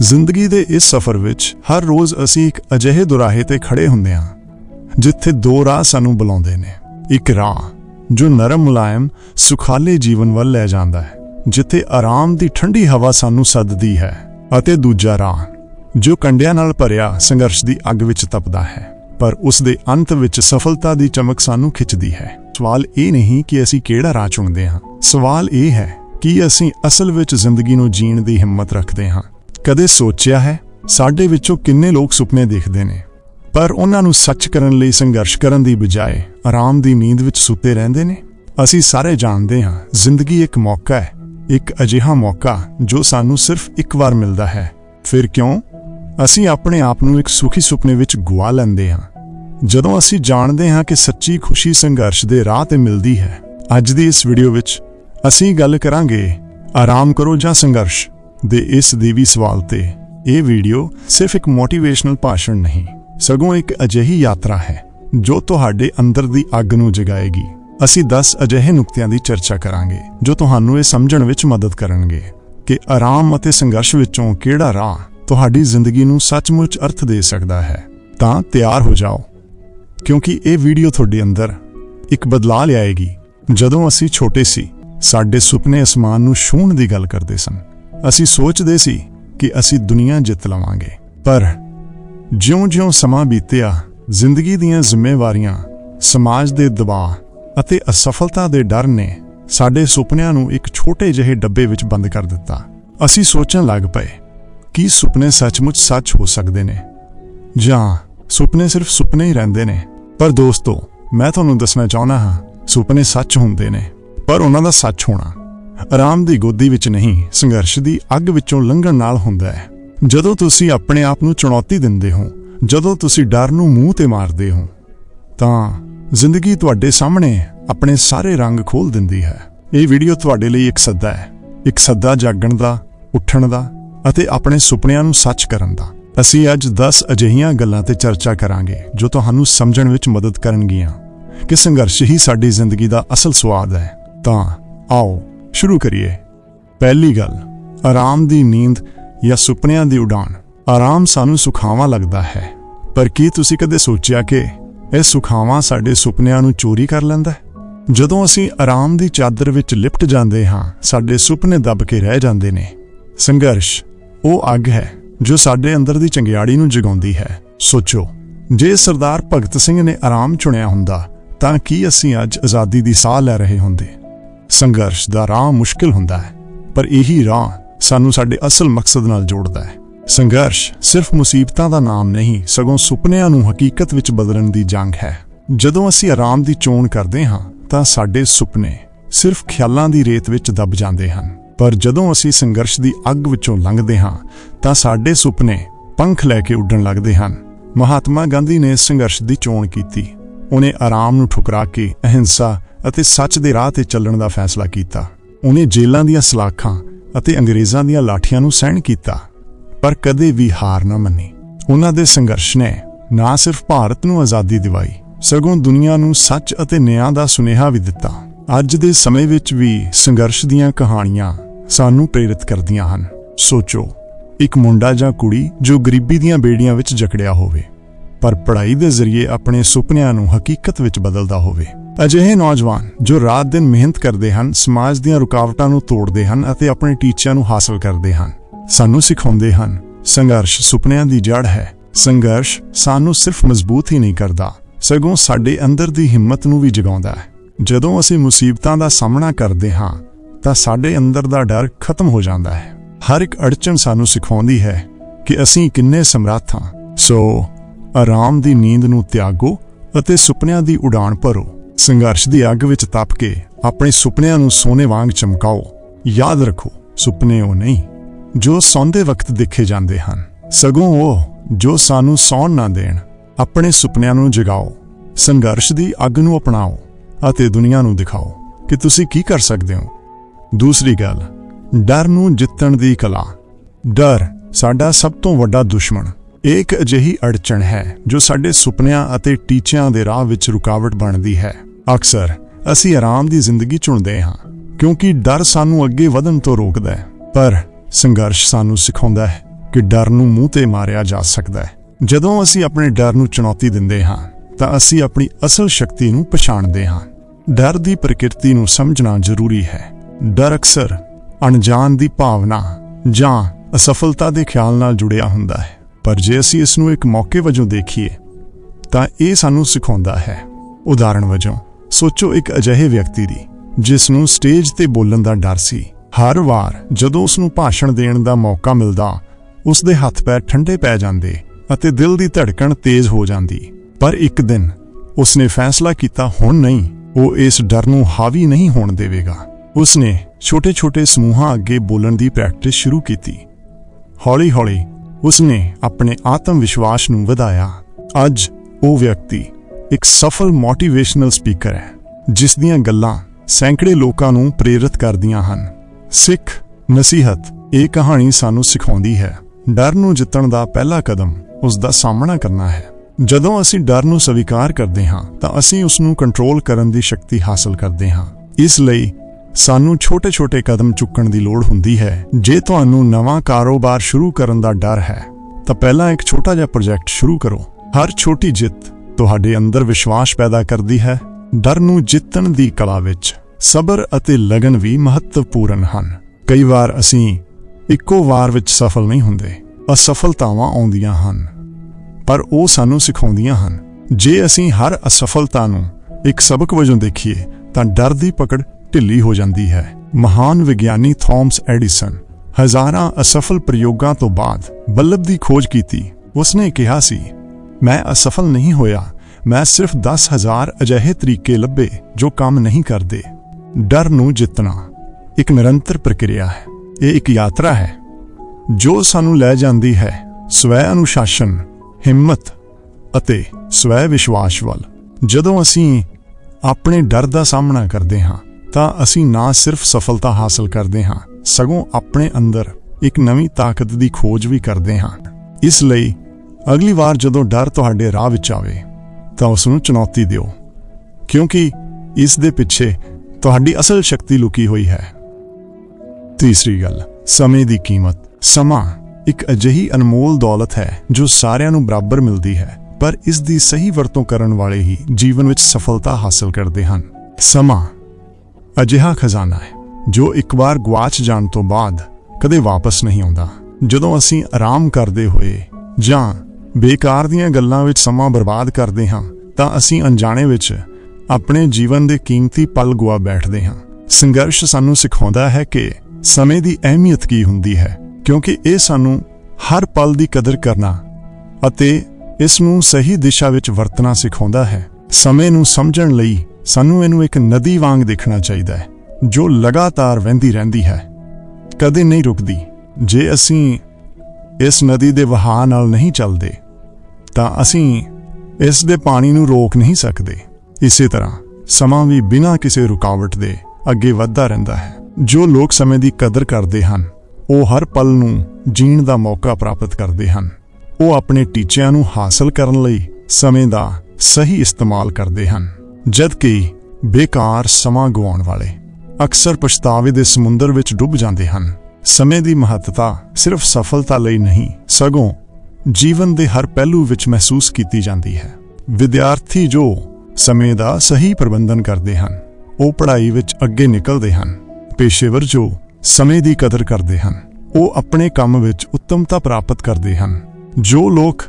ਜ਼ਿੰਦਗੀ ਦੇ ਇਸ ਸਫ਼ਰ ਵਿੱਚ ਹਰ ਰੋਜ਼ ਅਸੀਂ ਇੱਕ ਅਜਿਹੇ ਦੁਰਾਹੇ ਤੇ ਖੜੇ ਹੁੰਦੇ ਹਾਂ, ਜਿੱਥੇ ਦੋ ਰਾਹ ਸਾਨੂੰ ਬੁਲਾਉਂਦੇ ਨੇ। ਇੱਕ ਰਾਹ, ਜੋ ਨਰਮ ਮੁਲਾਇਮ, ਸੁਖਾਲੇ ਜੀਵਨ ਵੱਲ ਲੈ ਜਾਂਦਾ ਹੈ, ਜਿੱਥੇ ਆਰਾਮ ਦੀ ਠੰਡੀ ਹਵਾ ਸਾਨੂੰ ਸੱਦਦੀ ਹੈ, ਅਤੇ ਦੂਜਾ ਰਾਹ, ਜੋ ਕੰਡਿਆਂ ਨਾਲ ਭਰਿਆ ਸੰਘਰਸ਼ ਦੀ ਅੱਗ ਵਿੱਚ ਤਪਦਾ ਹੈ, ਪਰ ਉਸ ਦੇ ਅੰਤ ਵਿੱਚ ਸਫਲਤਾ ਦੀ ਚਮਕ ਸਾਨੂੰ ਖਿੱਚਦੀ ਹੈ। ਸਵਾਲ ਇਹ ਨਹੀਂ ਕਿ ਅਸੀਂ ਕਿਹੜਾ ਰਾਹ ਚੁਣਦੇ ਹਾਂ। ਸਵਾਲ ਇਹ ਹੈ ਕਿ ਅਸੀਂ ਅਸਲ ਵਿੱਚ ਜ਼ਿੰਦਗੀ ਨੂੰ ਜੀਣ ਦੀ ਹਿੰਮਤ ਰੱਖਦੇ ਹਾਂ। ਕਦੇ ਸੋਚਿਆ ਹੈ, ਸਾਡੇ ਵਿੱਚੋਂ ਕਿੰਨੇ ਲੋਕ ਸੁਪਨੇ ਦੇਖਦੇ ਨੇ। ਪਰ ਉਹਨਾਂ ਨੂੰ ਸੱਚ ਕਰਨ ਲਈ ਸੰਘਰਸ਼ ਕਰਨ ਦੀ ਬਜਾਏ ਆਰਾਮ ਦੀ ਨੀਂਦ ਵਿੱਚ ਸੁੱਤੇ ਰਹਿੰਦੇ ਨੇ। ਅਸੀਂ ਸਾਰੇ ਜਾਣਦੇ ਹਾਂ, ਜ਼ਿੰਦਗੀ ਇੱਕ ਮੌਕਾ ਹੈ, ਇੱਕ ਅਜਿਹਾ ਮੌਕਾ ਜੋ ਸਾਨੂੰ ਸਿਰਫ ਇੱਕ ਵਾਰ ਮਿਲਦਾ ਹੈ। ਫਿਰ ਕਿਉਂ? ਅਸੀਂ ਆਪਣੇ ਆਪ ਨੂੰ ਇੱਕ ਸੁਖੀ ਸੁਪਨੇ ਵਿੱਚ ਗੁਆ ਲੈਂਦੇ ਹਾਂ। ਜਦੋਂ ਅਸੀਂ ਜਾਣਦੇ ਹਾਂ ਕਿ ਸੱਚੀ ਖੁਸ਼ੀ ਸੰਘਰਸ਼ ਦੇ ਰਾਹ ਤੇ ਮਿਲਦੀ ਹੈ, ਅੱਜ ਦੀ ਇਸ ਵੀਡੀਓ ਵਿੱਚ ਅਸੀਂ ਗੱਲ ਕਰਾਂਗੇ, ਆਰਾਮ ਕਰੋ ਜਾਂ ਸੰਘਰਸ਼। ਦੇ ਇਸ ਦੇਵੀ ਸਵਾਲ ਤੇ। ਇਹ ਵੀਡੀਓ ਸਿਰਫ ਇੱਕ ਮੋਟੀਵੇਸ਼ਨਲ ਭਾਸ਼ਣ ਨਹੀਂ, ਸਗੋਂ ਇੱਕ ਅਜਿਹੀ ਯਾਤਰਾ ਹੈ, ਜੋ ਤੁਹਾਡੇ ਅੰਦਰ ਦੀ ਅੱਗ ਨੂੰ ਜਗਾਏਗੀ। ਅਸੀਂ 10 ਅਜਿਹੇ ਨੁਕਤਿਆਂ ਦੀ ਚਰਚਾ ਕਰਾਂਗੇ, ਜੋ ਤੁਹਾਨੂੰ ਇਹ ਸਮਝਣ ਵਿੱਚ ਮਦਦ ਕਰਨਗੇ ਕਿ ਆਰਾਮ ਅਤੇ ਸੰਘਰਸ਼ ਵਿੱਚੋਂ ਕਿਹੜਾ ਰਾਹ ਤੁਹਾਡੀ ਜ਼ਿੰਦਗੀ ਨੂੰ ਸੱਚਮੁੱਚ ਅਰਥ ਦੇ ਸਕਦਾ ਹੈ। ਤਾਂ ਤਿਆਰ ਹੋ ਜਾਓ, ਕਿਉਂਕਿ ਇਹ ਵੀਡੀਓ ਤੁਹਾਡੇ ਅੰਦਰ ਇੱਕ ਬਦਲਾਅ ਲਿਆਏਗੀ। ਜਦੋਂ ਅਸੀਂ ਛੋਟੇ ਸੀ, ਸਾਡੇ ਸੁਪਨੇ ਅਸਮਾਨ ਨੂੰ ਛੂਹਣ ਦੀ ਗੱਲ ਕਰਦੇ ਸਨ। ਅਸੀਂ ਸੋਚਦੇ ਸੀ ਕਿ ਅਸੀਂ ਦੁਨੀਆ ਜਿੱਤ ਲਵਾਂਗੇ। ਪਰ ਜਿਉਂ-ਜਿਉਂ ਸਮਾਂ ਬੀਤਿਆ, ਜ਼ਿੰਦਗੀ ਦੀਆਂ ਜ਼ਿੰਮੇਵਾਰੀਆਂ, ਸਮਾਜ ਦੇ ਦਬਾਅ ਅਤੇ ਅਸਫਲਤਾ ਦੇ ਡਰ ਨੇ ਸਾਡੇ ਸੁਪਨਿਆਂ ਨੂੰ ਇੱਕ ਛੋਟੇ ਜਿਹੇ ਡੱਬੇ ਵਿੱਚ ਬੰਦ ਕਰ ਦਿੱਤਾ। ਅਸੀਂ ਸੋਚਣ ਲੱਗ ਪਏ ਕੀ ਸੁਪਨੇ ਸੱਚਮੁੱਚ ਸੱਚ ਹੋ ਸਕਦੇ ਨੇ ਜਾਂ ਸੁਪਨੇ ਸਿਰਫ ਸੁਪਨੇ ਹੀ ਰਹਿੰਦੇ ਨੇ। ਪਰ ਦੋਸਤੋ, ਮੈਂ ਤੁਹਾਨੂੰ ਦੱਸਣਾ ਚਾਹੁੰਦਾ ਹਾਂ, ਸੁਪਨੇ ਸੱਚ ਹੁੰਦੇ ਨੇ, ਪਰ ਉਹਨਾਂ ਦਾ ਸੱਚ ਹੋਣਾ ਆਰਾਮ ਦੀ ਗੋਦੀ ਵਿੱਚ ਨਹੀਂ, ਸੰਘਰਸ਼ ਦੀ ਅੱਗ ਵਿੱਚੋਂ ਲੰਘਣ ਨਾਲ ਹੁੰਦਾ ਹੈ। ਜਦੋਂ ਤੁਸੀਂ ਆਪਣੇ ਆਪ ਨੂੰ ਚੁਣੌਤੀ ਦਿੰਦੇ ਹੋ, ਜਦੋਂ ਤੁਸੀਂ ਡਰ ਨੂੰ ਮੂੰਹ ਤੇ ਮਾਰਦੇ ਹੋ, ਤਾਂ ਜ਼ਿੰਦਗੀ ਤੁਹਾਡੇ ਸਾਹਮਣੇ ਆਪਣੇ ਸਾਰੇ ਰੰਗ ਖੋਲ ਦਿੰਦੀ ਹੈ। ਇਹ ਵੀਡੀਓ ਤੁਹਾਡੇ ਲਈ ਇੱਕ ਸੱਦਾ ਹੈ, ਇੱਕ ਸੱਦਾ ਜਾਗਣ ਦਾ, ਉੱਠਣ ਦਾ ਅਤੇ ਆਪਣੇ ਸੁਪਨਿਆਂ ਨੂੰ ਸੱਚ ਕਰਨ ਦਾ। ਅਸੀਂ ਅੱਜ 10 ਅਜਿਹੀਆਂ ਗੱਲਾਂ ਤੇ ਚਰਚਾ ਕਰਾਂਗੇ, ਜੋ ਤੁਹਾਨੂੰ ਸਮਝਣ ਵਿੱਚ ਮਦਦ ਕਰਨਗੀਆਂ। ਕਿ ਸੰਘਰਸ਼ ਹੀ ਸਾਡੀ ਜ਼ਿੰਦਗੀ ਦਾ ਅਸਲ ਸਵਾਦ ਹੈ। ਤਾਂ ਆਓ ਸ਼ੁਰੂ ਕਰੀਏ। ਪਹਿਲੀ ਗੱਲ, ਆਰਾਮ ਦੀ ਨੀਂਦ ਜਾਂ ਸੁਪਨਿਆਂ ਦੀ ਉਡਾਨ। ਆਰਾਮ ਸਾਨੂੰ ਸੁਖਾਵਾਂ ਲੱਗਦਾ ਹੈ। ਪਰ ਕੀ ਤੁਸੀਂ ਕਦੇ ਸੋਚਿਆ ਕਿ ਇਹ ਸੁਖਾਵਾਂ ਸਾਡੇ ਸੁਪਨਿਆਂ ਨੂੰ ਚੋਰੀ ਕਰ ਲੈਂਦਾ ਹੈ? ਜਦੋਂ ਅਸੀਂ ਆਰਾਮ ਦੀ ਚਾਦਰ ਵਿੱਚ ਲਿਪਟ ਜਾਂਦੇ ਹਾਂ, ਸਾਡੇ ਸੁਪਨੇ ਦੱਬ ਕੇ ਰਹਿ ਜਾਂਦੇ ਨੇ। ਸੰਘਰਸ਼, ਉਹ ਅੱਗ ਹੈ ਜੋ ਸਾਡੇ ਅੰਦਰ ਦੀ ਚੰਗਿਆੜੀ ਨੂੰ ਜਗਾਉਂਦੀ ਹੈ। ਸੋਚੋ, ਜੇ ਸਰਦਾਰ ਭਗਤ ਸਿੰਘ ਨੇ ਆਰਾਮ ਚੁਣਿਆ ਹੁੰਦਾ, ਤਾਂ ਕੀ ਅਸੀਂ ਅੱਜ ਆਜ਼ਾਦੀ ਦੀ ਸਾਹ ਲੈ ਰਹੇ ਹੁੰਦੇ? ਸੰਘਰਸ਼ ਦਾ ਰਾਹ ਮੁਸ਼ਕਿਲ ਹੁੰਦਾ ਹੈ, ਪਰ ਇਹੀ ਰਾਹ ਸਾਨੂੰ ਸਾਡੇ ਅਸਲ ਮਕਸਦ ਨਾਲ ਜੋੜਦਾ ਹੈ। ਸੰਘਰਸ਼ ਸਿਰਫ ਮੁਸੀਬਤਾਂ ਦਾ ਨਾਮ ਨਹੀਂ, ਸਗੋਂ ਸੁਪਨਿਆਂ ਨੂੰ ਹਕੀਕਤ ਵਿੱਚ ਬਦਲਣ ਦੀ ਜੰਗ ਹੈ। ਜਦੋਂ ਅਸੀਂ ਆਰਾਮ ਦੀ ਚੋਣ ਕਰਦੇ ਹਾਂ, ਤਾਂ ਸਾਡੇ ਸੁਪਨੇ ਸਿਰਫ ਖਿਆਲਾਂ ਦੀ ਰੇਤ ਵਿੱਚ ਦਬ ਜਾਂਦੇ ਹਨ। ਪਰ ਜਦੋਂ ਅਸੀਂ ਸੰਘਰਸ਼ ਦੀ ਅੱਗ ਵਿੱਚੋਂ ਲੰਘਦੇ ਹਾਂ, ਤਾਂ ਸਾਡੇ ਸੁਪਨੇ ਪੰਖ ਲੈ ਕੇ ਉੱਡਣ ਲੱਗਦੇ ਹਨ। ਮਹਾਤਮਾ ਗਾਂਧੀ ਨੇ ਸੰਘਰਸ਼ ਦੀ ਚੋਣ ਕੀਤੀ। ਉਹਨੇ ਆਰਾਮ ਨੂੰ ਠੁਕਰਾ ਕੇ, ਅਹਿੰਸਾ ਅਤੇ ਸੱਚ ਦੇ ਰਾਹ ਤੇ ਚੱਲਣ ਦਾ ਫੈਸਲਾ ਕੀਤਾ। ਉਹਨੇ ਜੇਲ੍ਹਾਂ ਦੀਆਂ ਸਲਾਖਾਂ ਅਤੇ ਅੰਗਰੇਜ਼ਾਂ ਦੀਆਂ ਲਾਠੀਆਂ ਨੂੰ ਸਹਿਣ ਕੀਤਾ। ਪਰ ਕਦੇ ਵੀ ਹਾਰ ਨਾ ਮੰਨੀ। ਉਹਨਾਂ ਦੇ ਸੰਘਰਸ਼ ਨੇ ਨਾ ਸਿਰਫ ਭਾਰਤ ਨੂੰ ਆਜ਼ਾਦੀ ਦਿਵਾਈ, ਸਗੋਂ ਦੁਨੀਆ ਨੂੰ ਸੱਚ ਅਤੇ ਨਿਆਂ ਦਾ ਸੁਨੇਹਾ ਵੀ ਦਿੱਤਾ। ਅੱਜ ਦੇ ਸਮੇਂ ਵਿੱਚ ਵੀ ਸੰਘਰਸ਼ ਦੀਆਂ ਕਹਾਣੀਆਂ ਸਾਨੂੰ ਪ੍ਰੇਰਿਤ ਕਰਦੀਆਂ ਹਨ। ਸੋਚੋ, ਇੱਕ ਮੁੰਡਾ ਜਾਂ ਕੁੜੀ ਜੋ ਗਰੀਬੀ ਦੀਆਂ ਬੇੜੀਆਂ ਵਿੱਚ ਜਕੜਿਆ ਹੋਵੇ। ਪਰ ਪੜ੍ਹਾਈ ਦੇ ਜ਼ਰੀਏ ਆਪਣੇ ਸੁਪਨਿਆਂ ਨੂੰ ਹਕੀਕਤ ਵਿੱਚ ਬਦਲਦਾ ਹੋਵੇ। ਅਜਿਹੇ ਨੌਜਵਾਨ ਜੋ ਰਾਤ ਦਿਨ ਮਿਹਨਤ ਕਰਦੇ ਹਨ, ਸਮਾਜ ਦੀਆਂ ਰੁਕਾਵਟਾਂ ਨੂੰ ਤੋੜਦੇ ਹਨ ਅਤੇ ਆਪਣੇ ਟੀਚਿਆਂ ਨੂੰ ਹਾਸਲ ਕਰਦੇ ਹਨ। ਸਾਨੂੰ ਸਿਖਾਉਂਦੇ ਹਨ, ਸੰਘਰਸ਼ ਸੁਪਨਿਆਂ ਦੀ ਜੜ ਹੈ। ਸੰਘਰਸ਼ ਸਾਨੂੰ ਸਿਰਫ ਮਜ਼ਬੂਤ ਹੀ ਨਹੀਂ ਕਰਦਾ, ਸਗੋਂ ਸਾਡੇ ਅੰਦਰ ਦੀ ਹਿੰਮਤ ਨੂੰ ਵੀ ਜਗਾਉਂਦਾ ਹੈ। ਜਦੋਂ ਅਸੀਂ ਮੁਸੀਬਤਾਂ ਦਾ ਸਾਹਮਣਾ ਕਰਦੇ ਹਾਂ, ਤਾਂ ਸਾਡੇ ਅੰਦਰ ਦਾ ਡਰ ਖਤਮ ਹੋ ਜਾਂਦਾ ਹੈ। ਹਰ ਇੱਕ ਅੜਚਨ ਸਾਨੂੰ ਸਿਖਾਉਂਦੀ ਹੈ ਕਿ ਅਸੀਂ ਕਿੰਨੇ ਸਮਰੱਥ ਹਾਂ। ਸੋ ਆਰਾਮ ਦੀ ਨੀਂਦ ਨੂੰ ਤਿਆਗੋ ਅਤੇ ਸੁਪਨਿਆਂ ਦੀ ਉਡਾਨ ਭਰੋ। ਸੰਘਰਸ਼ ਦੀ ਅੱਗ ਵਿੱਚ ਤਪ ਕੇ ਆਪਣੇ ਸੁਪਨਿਆਂ ਨੂੰ ਸੋਨੇ ਵਾਂਗ ਚਮਕਾਓ। ਯਾਦ ਰੱਖੋ, ਸੁਪਨੇ ਉਹ ਨਹੀਂ, ਜੋ ਸੌਂਦੇ ਵਕਤ ਦੇਖੇ ਜਾਂਦੇ ਹਨ। ਸਗੋਂ ਉਹ ਜੋ ਸਾਨੂੰ ਸੌਣ ਨਾ ਦੇਣ, ਆਪਣੇ ਸੁਪਨਿਆਂ ਨੂੰ ਜਗਾਓ। ਸੰਘਰਸ਼ ਦੀ ਅੱਗ ਨੂੰ ਅਪਣਾਓ ਅਤੇ ਦੁਨੀਆ ਨੂੰ ਦਿਖਾਓ ਕਿ ਤੁਸੀਂ ਕੀ ਕਰ ਸਕਦੇ ਹੋ। ਦੂਸਰੀ ਗੱਲ, ਡਰ ਨੂੰ ਜਿੱਤਣ ਦੀ ਕਲਾ। ਡਰ ਸਾਡਾ ਸਭ ਤੋਂ ਵੱਡਾ ਦੁਸ਼ਮਣ। ਇਹ ਇੱਕ ਅਜਿਹੀ ਅੜਚਣ ਹੈ ਜੋ ਸਾਡੇ ਸੁਪਨਿਆਂ ਅਤੇ ਟੀਚਿਆਂ ਦੇ ਰਾਹ ਵਿੱਚ ਰੁਕਾਵਟ ਬਣਦੀ ਹੈ। ਅਕਸਰ ਅਸੀਂ ਆਰਾਮ ਦੀ ਜ਼ਿੰਦਗੀ ਚੁਣਦੇ ਹਾਂ, ਕਿਉਂਕਿ ਡਰ ਸਾਨੂੰ ਅੱਗੇ ਵਧਣ ਤੋਂ ਰੋਕਦਾ ਹੈ, ਪਰ ਸੰਘਰਸ਼ ਸਾਨੂੰ ਸਿਖਾਉਂਦਾ ਹੈ ਕਿ ਡਰ ਨੂੰ ਮੂੰਹ ਤੇ ਮਾਰਿਆ ਜਾ ਸਕਦਾ ਹੈ। ਜਦੋਂ ਅਸੀਂ ਆਪਣੇ ਡਰ ਨੂੰ ਚੁਣੌਤੀ ਦਿੰਦੇ ਹਾਂ, ਤਾਂ ਅਸੀਂ ਆਪਣੀ ਅਸਲ ਸ਼ਕਤੀ ਨੂੰ ਪਛਾਣਦੇ ਹਾਂ। ਡਰ ਦੀ ਪ੍ਰਕਿਰਤੀ ਨੂੰ ਸਮਝਣਾ ਜ਼ਰੂਰੀ ਹੈ। ਡਰ ਅਕਸਰ ਅਣਜਾਣ ਦੀ ਭਾਵਨਾ ਜਾਂ ਅਸਫਲਤਾ ਦੇ ਖਿਆਲ ਨਾਲ ਜੁੜਿਆ ਹੁੰਦਾ ਹੈ। ਪਰ ਜੇ ਅਸੀਂ ਇਸ ਨੂੰ ਇੱਕ ਮੌਕੇ ਵਜੋਂ ਦੇਖੀਏ, ਤਾਂ ਇਹ ਸਾਨੂੰ ਸਿਖਾਉਂਦਾ ਹੈ। ਉਦਾਹਰਣ ਵਜੋਂ, ਸੋਚੋ ਇੱਕ ਅਜਿਹੇ ਵਿਅਕਤੀ ਦੀ, ਜਿਸ ਨੂੰ ਸਟੇਜ ਤੇ ਬੋਲਣ ਦਾ ਡਰ ਸੀ। ਹਰ ਵਾਰ ਜਦੋਂ ਉਸ ਨੂੰ ਭਾਸ਼ਣ ਦੇਣ ਦਾ ਮੌਕਾ ਮਿਲਦਾ, ਉਸ ਦੇ ਹੱਥ ਪੈਰ ਠੰਡੇ ਪੈ ਜਾਂਦੇ ਅਤੇ ਦਿਲ ਦੀ ਧੜਕਣ ਤੇਜ਼ ਹੋ ਜਾਂਦੀ। ਪਰ ਇੱਕ ਦਿਨ, ਉਸ ਨੇ ਫੈਸਲਾ ਕੀਤਾ, ਹੁਣ ਨਹੀਂ, ਉਹ ਇਸ ਡਰ ਨੂੰ ਹਾਵੀ ਨਹੀਂ ਹੋਣ ਦੇਵੇਗਾ। ਉਸ ਨੇ ਛੋਟੇ-ਛੋਟੇ ਸਮੂਹਾਂ ਅੱਗੇ ਬੋਲਣ ਦੀ ਪ੍ਰੈਕਟਿਸ ਸ਼ੁਰੂ ਕੀਤੀ। ਹੌਲੀ-ਹੌਲੀ ਉਸਨੇ ਆਪਣੇ ਆਤਮ ਵਿਸ਼ਵਾਸ ਨੂੰ ਵਧਾਇਆ। ਅੱਜ ਉਹ ਵਿਅਕਤੀ ਇੱਕ ਸਫਲ ਮੋਟੀਵੇਸ਼ਨਲ ਸਪੀਕਰ ਹੈ, ਜਿਸ ਦੀਆਂ ਗੱਲਾਂ ਸੈਂਕੜੇ ਲੋਕਾਂ ਨੂੰ ਪ੍ਰੇਰਿਤ ਕਰਦੀਆਂ ਹਨ। ਸਿੱਖ ਨਸੀਹਤ ਇਹ ਕਹਾਣੀ ਸਾਨੂੰ ਸਿਖਾਉਂਦੀ ਹੈ, ਡਰ ਨੂੰ ਜਿੱਤਣ ਦਾ ਪਹਿਲਾ ਕਦਮ ਉਸ ਦਾ ਸਾਹਮਣਾ ਕਰਨਾ ਹੈ। ਜਦੋਂ ਅਸੀਂ ਡਰ ਨੂੰ ਸਵੀਕਾਰ ਕਰਦੇ ਹਾਂ, ਤਾਂ ਅਸੀਂ ਉਸ ਨੂੰ ਕੰਟਰੋਲ ਕਰਨ ਦੀ ਸ਼ਕਤੀ ਹਾਸਲ ਕਰਦੇ ਹਾਂ। ਇਸ ਲਈ ਸਾਨੂੰ ਛੋਟੇ-ਛੋਟੇ ਕਦਮ ਚੁੱਕਣ ਦੀ ਲੋੜ ਹੁੰਦੀ ਹੈ। ਜੇ ਤੁਹਾਨੂੰ ਨਵਾਂ ਕਾਰੋਬਾਰ ਸ਼ੁਰੂ ਕਰਨ ਦਾ ਡਰ ਹੈ, ਤਾਂ ਪਹਿਲਾਂ ਇੱਕ ਛੋਟਾ ਜਿਹਾ ਪ੍ਰੋਜੈਕਟ ਸ਼ੁਰੂ ਕਰੋ। ਹਰ ਛੋਟੀ ਜਿੱਤ ਤੁਹਾਡੇ ਅੰਦਰ ਵਿਸ਼ਵਾਸ ਪੈਦਾ ਕਰਦੀ ਹੈ। ਡਰ ਨੂੰ ਜਿੱਤਣ ਦੀ ਕਲਾ ਵਿੱਚ ਸਬਰ ਅਤੇ ਲਗਨ ਵੀ ਮਹੱਤਵਪੂਰਨ ਹਨ। ਕਈ ਵਾਰ ਅਸੀਂ ਇੱਕੋ ਵਾਰ ਵਿੱਚ ਸਫਲ ਨਹੀਂ ਹੁੰਦੇ, ਅਸਫਲਤਾਵਾਂ ਆਉਂਦੀਆਂ ਹਨ, ਪਰ ਉਹ ਸਾਨੂੰ ਸਿਖਾਉਂਦੀਆਂ ਹਨ। ਜੇ ਅਸੀਂ ਹਰ ਅਸਫਲਤਾ ਨੂੰ ਇੱਕ ਸਬਕ ਵਜੋਂ ਦੇਖੀਏ, ਤਾਂ ਡਰ ਦੀ ਪਕੜ ਢਿੱਲੀ ਹੋ ਜਾਂਦੀ ਹੈ। ਮਹਾਨ ਵਿਗਿਆਨੀ ਥਾਮਸ ਐਡੀਸਨ ਹਜ਼ਾਰਾਂ ਅਸਫਲ ਪ੍ਰਯੋਗਾਂ ਤੋਂ ਬਾਅਦ ਬੱਲਬ ਦੀ ਖੋਜ ਕੀਤੀ। ਉਸਨੇ ਕਿਹਾ ਸੀ, ਮੈਂ ਅਸਫਲ ਨਹੀਂ ਹੋਇਆ। ਮੈਂ ਸਿਰਫ 10000 ਅਜਿਹੇ ਤਰੀਕੇ ਲੱਭੇ ਜੋ ਕੰਮ ਨਹੀਂ ਕਰਦੇ। ਡਰ ਨੂੰ ਜਿੱਤਣਾ ਇੱਕ ਨਿਰੰਤਰ ਪ੍ਰਕਿਰਿਆ ਹੈ। ਇਹ ਇੱਕ ਯਾਤਰਾ ਹੈ, ਜੋ ਸਾਨੂੰ ਲੈ ਜਾਂਦੀ ਹੈ ਸਵੈ ਅਨੁਸ਼ਾਸਨ, ਹਿੰਮਤ ਅਤੇ ਸਵੈ ਵਿਸ਼ਵਾਸ ਵੱਲ। ਜਦੋਂ ਅਸੀਂ ਆਪਣੇ ਡਰ ਦਾ ਸਾਹਮਣਾ ਕਰਦੇ ਹਾਂ ਤਾਂ ਅਸੀਂ ਨਾ ਸਿਰਫ ਸਫਲਤਾ ਹਾਸਲ ਕਰਦੇ ਹਾਂ, ਸਗੋਂ ਆਪਣੇ ਅੰਦਰ ਇੱਕ ਨਵੀਂ ਤਾਕਤ ਦੀ ਖੋਜ ਵੀ ਕਰਦੇ ਹਾਂ। ਇਸ ਲਈ ਅਗਲੀ ਵਾਰ ਜਦੋਂ ਡਰ ਤੁਹਾਡੇ ਰਾਹ ਵਿੱਚ ਆਵੇ, ਤਾਂ ਉਸ ਨੂੰ ਚੁਣੌਤੀ ਦਿਓ, ਕਿਉਂਕਿ ਇਸ ਦੇ ਪਿੱਛੇ ਤੁਹਾਡੀ ਅਸਲ ਸ਼ਕਤੀ ਲੁਕੀ ਹੋਈ ਹੈ। ਤੀਸਰੀ ਗੱਲ, ਸਮੇਂ ਦੀ ਕੀਮਤ। ਸਮਾਂ ਇੱਕ ਅਜਿਹੀ ਅਨਮੋਲ ਦੌਲਤ ਹੈ ਜੋ ਸਾਰਿਆਂ ਨੂੰ ਬਰਾਬਰ ਮਿਲਦੀ ਹੈ, ਪਰ ਇਸ ਦੀ ਸਹੀ ਵਰਤੋਂ ਕਰਨ ਵਾਲੇ ਹੀ ਜੀਵਨ ਵਿੱਚ ਸਫਲਤਾ ਹਾਸਲ ਕਰਦੇ ਹਨ। ਸਮਾਂ ਅਜਿਹਾ ਖਜ਼ਾਨਾ ਹੈ, ਜੋ ਇੱਕ ਵਾਰ ਗਵਾਚ ਜਾਣ ਤੋਂ ਬਾਅਦ ਕਦੇ ਵਾਪਸ ਨਹੀਂ ਆਉਂਦਾ। ਜਦੋਂ ਅਸੀਂ ਆਰਾਮ ਕਰਦੇ ਹੋਏ ਜਾਂ ਬੇਕਾਰ ਦੀਆਂ ਗੱਲਾਂ ਵਿੱਚ ਸਮਾਂ ਬਰਬਾਦ ਕਰਦੇ ਹਾਂ, ਤਾਂ ਅਸੀਂ ਅਣਜਾਣੇ ਵਿੱਚ ਆਪਣੇ ਜੀਵਨ ਦੇ ਕੀਮਤੀ ਪਲ ਗੁਆ ਬੈਠਦੇ ਹਾਂ। ਸੰਘਰਸ਼ ਸਾਨੂੰ ਸਿਖਾਉਂਦਾ ਹੈ ਕਿ ਸਮੇਂ ਦੀ ਅਹਿਮੀਅਤ ਕੀ ਹੁੰਦੀ ਹੈ, ਕਿਉਂਕਿ ਇਹ ਸਾਨੂੰ ਹਰ ਪਲ ਦੀ ਕਦਰ ਕਰਨਾ ਅਤੇ ਇਸ ਨੂੰ ਸਹੀ ਦਿਸ਼ਾ ਵਿੱਚ ਵਰਤਣਾ ਸਿਖਾਉਂਦਾ ਹੈ। ਸਮੇਂ ਨੂੰ ਸਮਝਣ ਲਈ ਸਾਨੂੰ ਇਹਨੂੰ ਇੱਕ ਨਦੀ ਵਾਂਗ ਦੇਖਣਾ ਚਾਹੀਦਾ ਹੈ, ਜੋ ਲਗਾਤਾਰ ਵਹਿੰਦੀ ਰਹਿੰਦੀ ਹੈ। ਕਦੇ ਨਹੀਂ ਰੁਕਦੀ। ਜੇ ਅਸੀਂ ਇਸ ਨਦੀ ਦੇ ਵਹਾਅ ਨਾਲ ਨਹੀਂ ਚੱਲਦੇ, ਤਾਂ ਅਸੀਂ ਇਸ ਦੇ ਪਾਣੀ ਨੂੰ ਰੋਕ ਨਹੀਂ ਸਕਦੇ। ਇਸੇ ਤਰ੍ਹਾਂ, ਸਮਾਂ ਵੀ ਬਿਨਾਂ ਕਿਸੇ ਰੁਕਾਵਟ ਦੇ ਅੱਗੇ ਵੱਧਦਾ ਰਹਿੰਦਾ ਹੈ। ਜੋ ਲੋਕ ਸਮੇਂ ਦੀ ਕਦਰ ਕਰਦੇ ਹਨ, ਉਹ ਹਰ ਪਲ ਨੂੰ ਜੀਣ ਦਾ ਮੌਕਾ ਪ੍ਰਾਪਤ ਕਰਦੇ ਹਨ। ਉਹ ਆਪਣੇ ਟੀਚਿਆਂ ਨੂੰ ਹਾਸਲ ਕਰਨ ਲਈ ਸਮੇਂ ਦਾ ਸਹੀ ਇਸਤੇਮਾਲ ਕਰਦੇ ਹਨ। ਜਦਕਿ ਬੇਕਾਰ ਸਮਾਂ ਗਵਾਉਣ ਵਾਲੇ ਅਕਸਰ ਪਛਤਾਵੇ ਦੇ ਸਮੁੰਦਰ ਵਿੱਚ ਡੁੱਬ ਜਾਂਦੇ ਹਨ। ਸਮੇਂ ਦੀ ਮਹੱਤਤਾ ਸਿਰਫ ਸਫਲਤਾ ਲਈ ਨਹੀਂ, ਸਗੋਂ ਜੀਵਨ ਦੇ ਹਰ ਪਹਿਲੂ ਵਿੱਚ ਮਹਿਸੂਸ ਕੀਤੀ ਜਾਂਦੀ ਹੈ। ਵਿਦਿਆਰਥੀ ਜੋ ਸਮੇਂ ਦਾ ਸਹੀ ਪ੍ਰਬੰਧਨ ਕਰਦੇ ਹਨ, ਉਹ ਪੜ੍ਹਾਈ ਵਿੱਚ ਅੱਗੇ ਨਿਕਲਦੇ ਹਨ। ਪੇਸ਼ੇਵਰ ਜੋ ਸਮੇਂ ਦੀ ਕਦਰ ਕਰਦੇ ਹਨ, ਉਹ ਆਪਣੇ ਕੰਮ ਵਿੱਚ ਉੱਤਮਤਾ ਪ੍ਰਾਪਤ ਕਰਦੇ ਹਨ। ਜੋ ਲੋਕ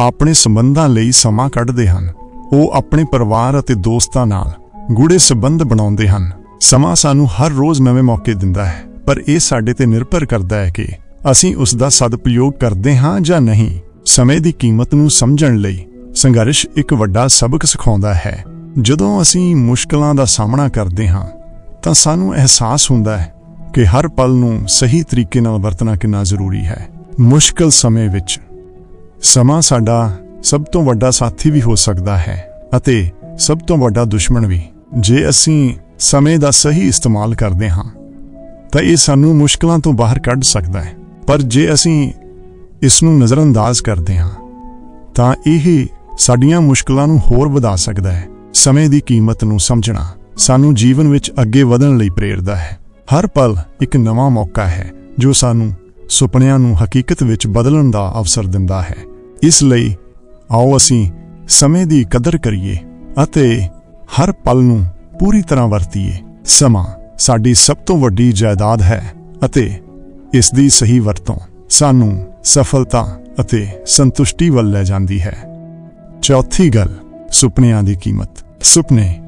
ਆਪਣੇ ਸੰਬੰਧਾਂ ਲਈ ਸਮਾਂ ਕੱਢਦੇ ਹਨ ਉਹ ਆਪਣੇ ਪਰਿਵਾਰ ਅਤੇ ਦੋਸਤਾਂ ਨਾਲ ਗੂੜੇ ਸਬੰਧ ਬਣਾਉਂਦੇ ਹਨ। ਸਮਾਂ ਸਾਨੂੰ ਹਰ ਰੋਜ਼ ਨਵੇਂ ਮੌਕੇ ਦਿੰਦਾ ਹੈ, ਪਰ ਇਹ ਸਾਡੇ ਤੇ ਨਿਰਭਰ ਕਰਦਾ ਹੈ ਕਿ ਅਸੀਂ ਉਸ ਦਾ ਸਦਉਪਯੋਗ ਕਰਦੇ ਹਾਂ ਜਾਂ ਨਹੀਂ। ਸਮੇਂ ਦੀ ਕੀਮਤ ਨੂੰ ਸਮਝਣ ਲਈ ਸੰਘਰਸ਼ ਇੱਕ ਵੱਡਾ ਸਬਕ ਸਿਖਾਉਂਦਾ ਹੈ। ਜਦੋਂ ਅਸੀਂ ਮੁਸ਼ਕਲਾਂ ਦਾ ਸਾਹਮਣਾ ਕਰਦੇ ਹਾਂ, ਤਾਂ ਸਾਨੂੰ ਅਹਿਸਾਸ ਹੁੰਦਾ ਹੈ ਕਿ ਹਰ ਪਲ ਨੂੰ ਸਹੀ ਤਰੀਕੇ ਨਾਲ ਵਰਤਣਾ ਕਿੰਨਾ ਜ਼ਰੂਰੀ ਹੈ। ਮੁਸ਼ਕਲ ਸਮੇਂ ਵਿੱਚ ਸਮਾਂ ਸਾਡਾ ਸਭ ਤੋਂ ਵੱਡਾ ਸਾਥੀ ਵੀ ਹੋ ਸਕਦਾ ਹੈ ਅਤੇ ਸਭ ਤੋਂ ਵੱਡਾ ਦੁਸ਼ਮਣ ਵੀ। ਜੇ ਅਸੀਂ ਸਮੇਂ ਦਾ ਸਹੀ ਇਸਤੇਮਾਲ ਕਰਦੇ ਹਾਂ, ਤਾਂ ਇਹ ਸਾਨੂੰ ਮੁਸ਼ਕਲਾਂ ਤੋਂ ਬਾਹਰ ਕੱਢ ਸਕਦਾ ਹੈ। ਪਰ ਜੇ ਅਸੀਂ ਇਸ ਨੂੰ ਨਜ਼ਰਅੰਦਾਜ਼ ਕਰਦੇ ਹਾਂ, ਤਾਂ ਇਹ ਸਾਡੀਆਂ ਮੁਸ਼ਕਲਾਂ ਨੂੰ ਹੋਰ ਵਧਾ ਸਕਦਾ ਹੈ। ਸਮੇਂ ਦੀ ਕੀਮਤ ਨੂੰ ਸਮਝਣਾ ਸਾਨੂੰ ਜੀਵਨ ਵਿੱਚ ਅੱਗੇ ਵਧਣ ਲਈ ਪ੍ਰੇਰਦਾ ਹੈ। ਹਰ ਪਲ ਇੱਕ ਨਵਾਂ ਮੌਕਾ ਹੈ, ਜੋ ਸਾਨੂੰ ਸੁਪਨਿਆਂ ਨੂੰ ਹਕੀਕਤ ਵਿੱਚ ਬਦਲਣ ਦਾ ਅਵਸਰ ਦਿੰਦਾ ਹੈ। ਇਸ ਲਈ ਆਓ ਅਸੀਂ ਸਮੇਂ ਦੀ ਕਦਰ ਕਰੀਏ ਅਤੇ ਹਰ ਪਲ ਨੂੰ ਪੂਰੀ ਤਰ੍ਹਾਂ ਵਰਤੀਏ। ਸਮਾਂ ਸਾਡੀ ਸਭ ਤੋਂ ਵੱਡੀ ਜਾਇਦਾਦ ਹੈ ਅਤੇ ਇਸ ਦੀ ਸਹੀ ਵਰਤੋਂ ਸਾਨੂੰ ਸਫਲਤਾ ਅਤੇ ਸੰਤੁਸ਼ਟੀ ਵੱਲ ਲੈ ਜਾਂਦੀ ਹੈ। ਚੌਥੀ ਗੱਲ, ਸੁਪਨਿਆਂ ਦੀ ਕੀਮਤ। ਸੁਪਨੇ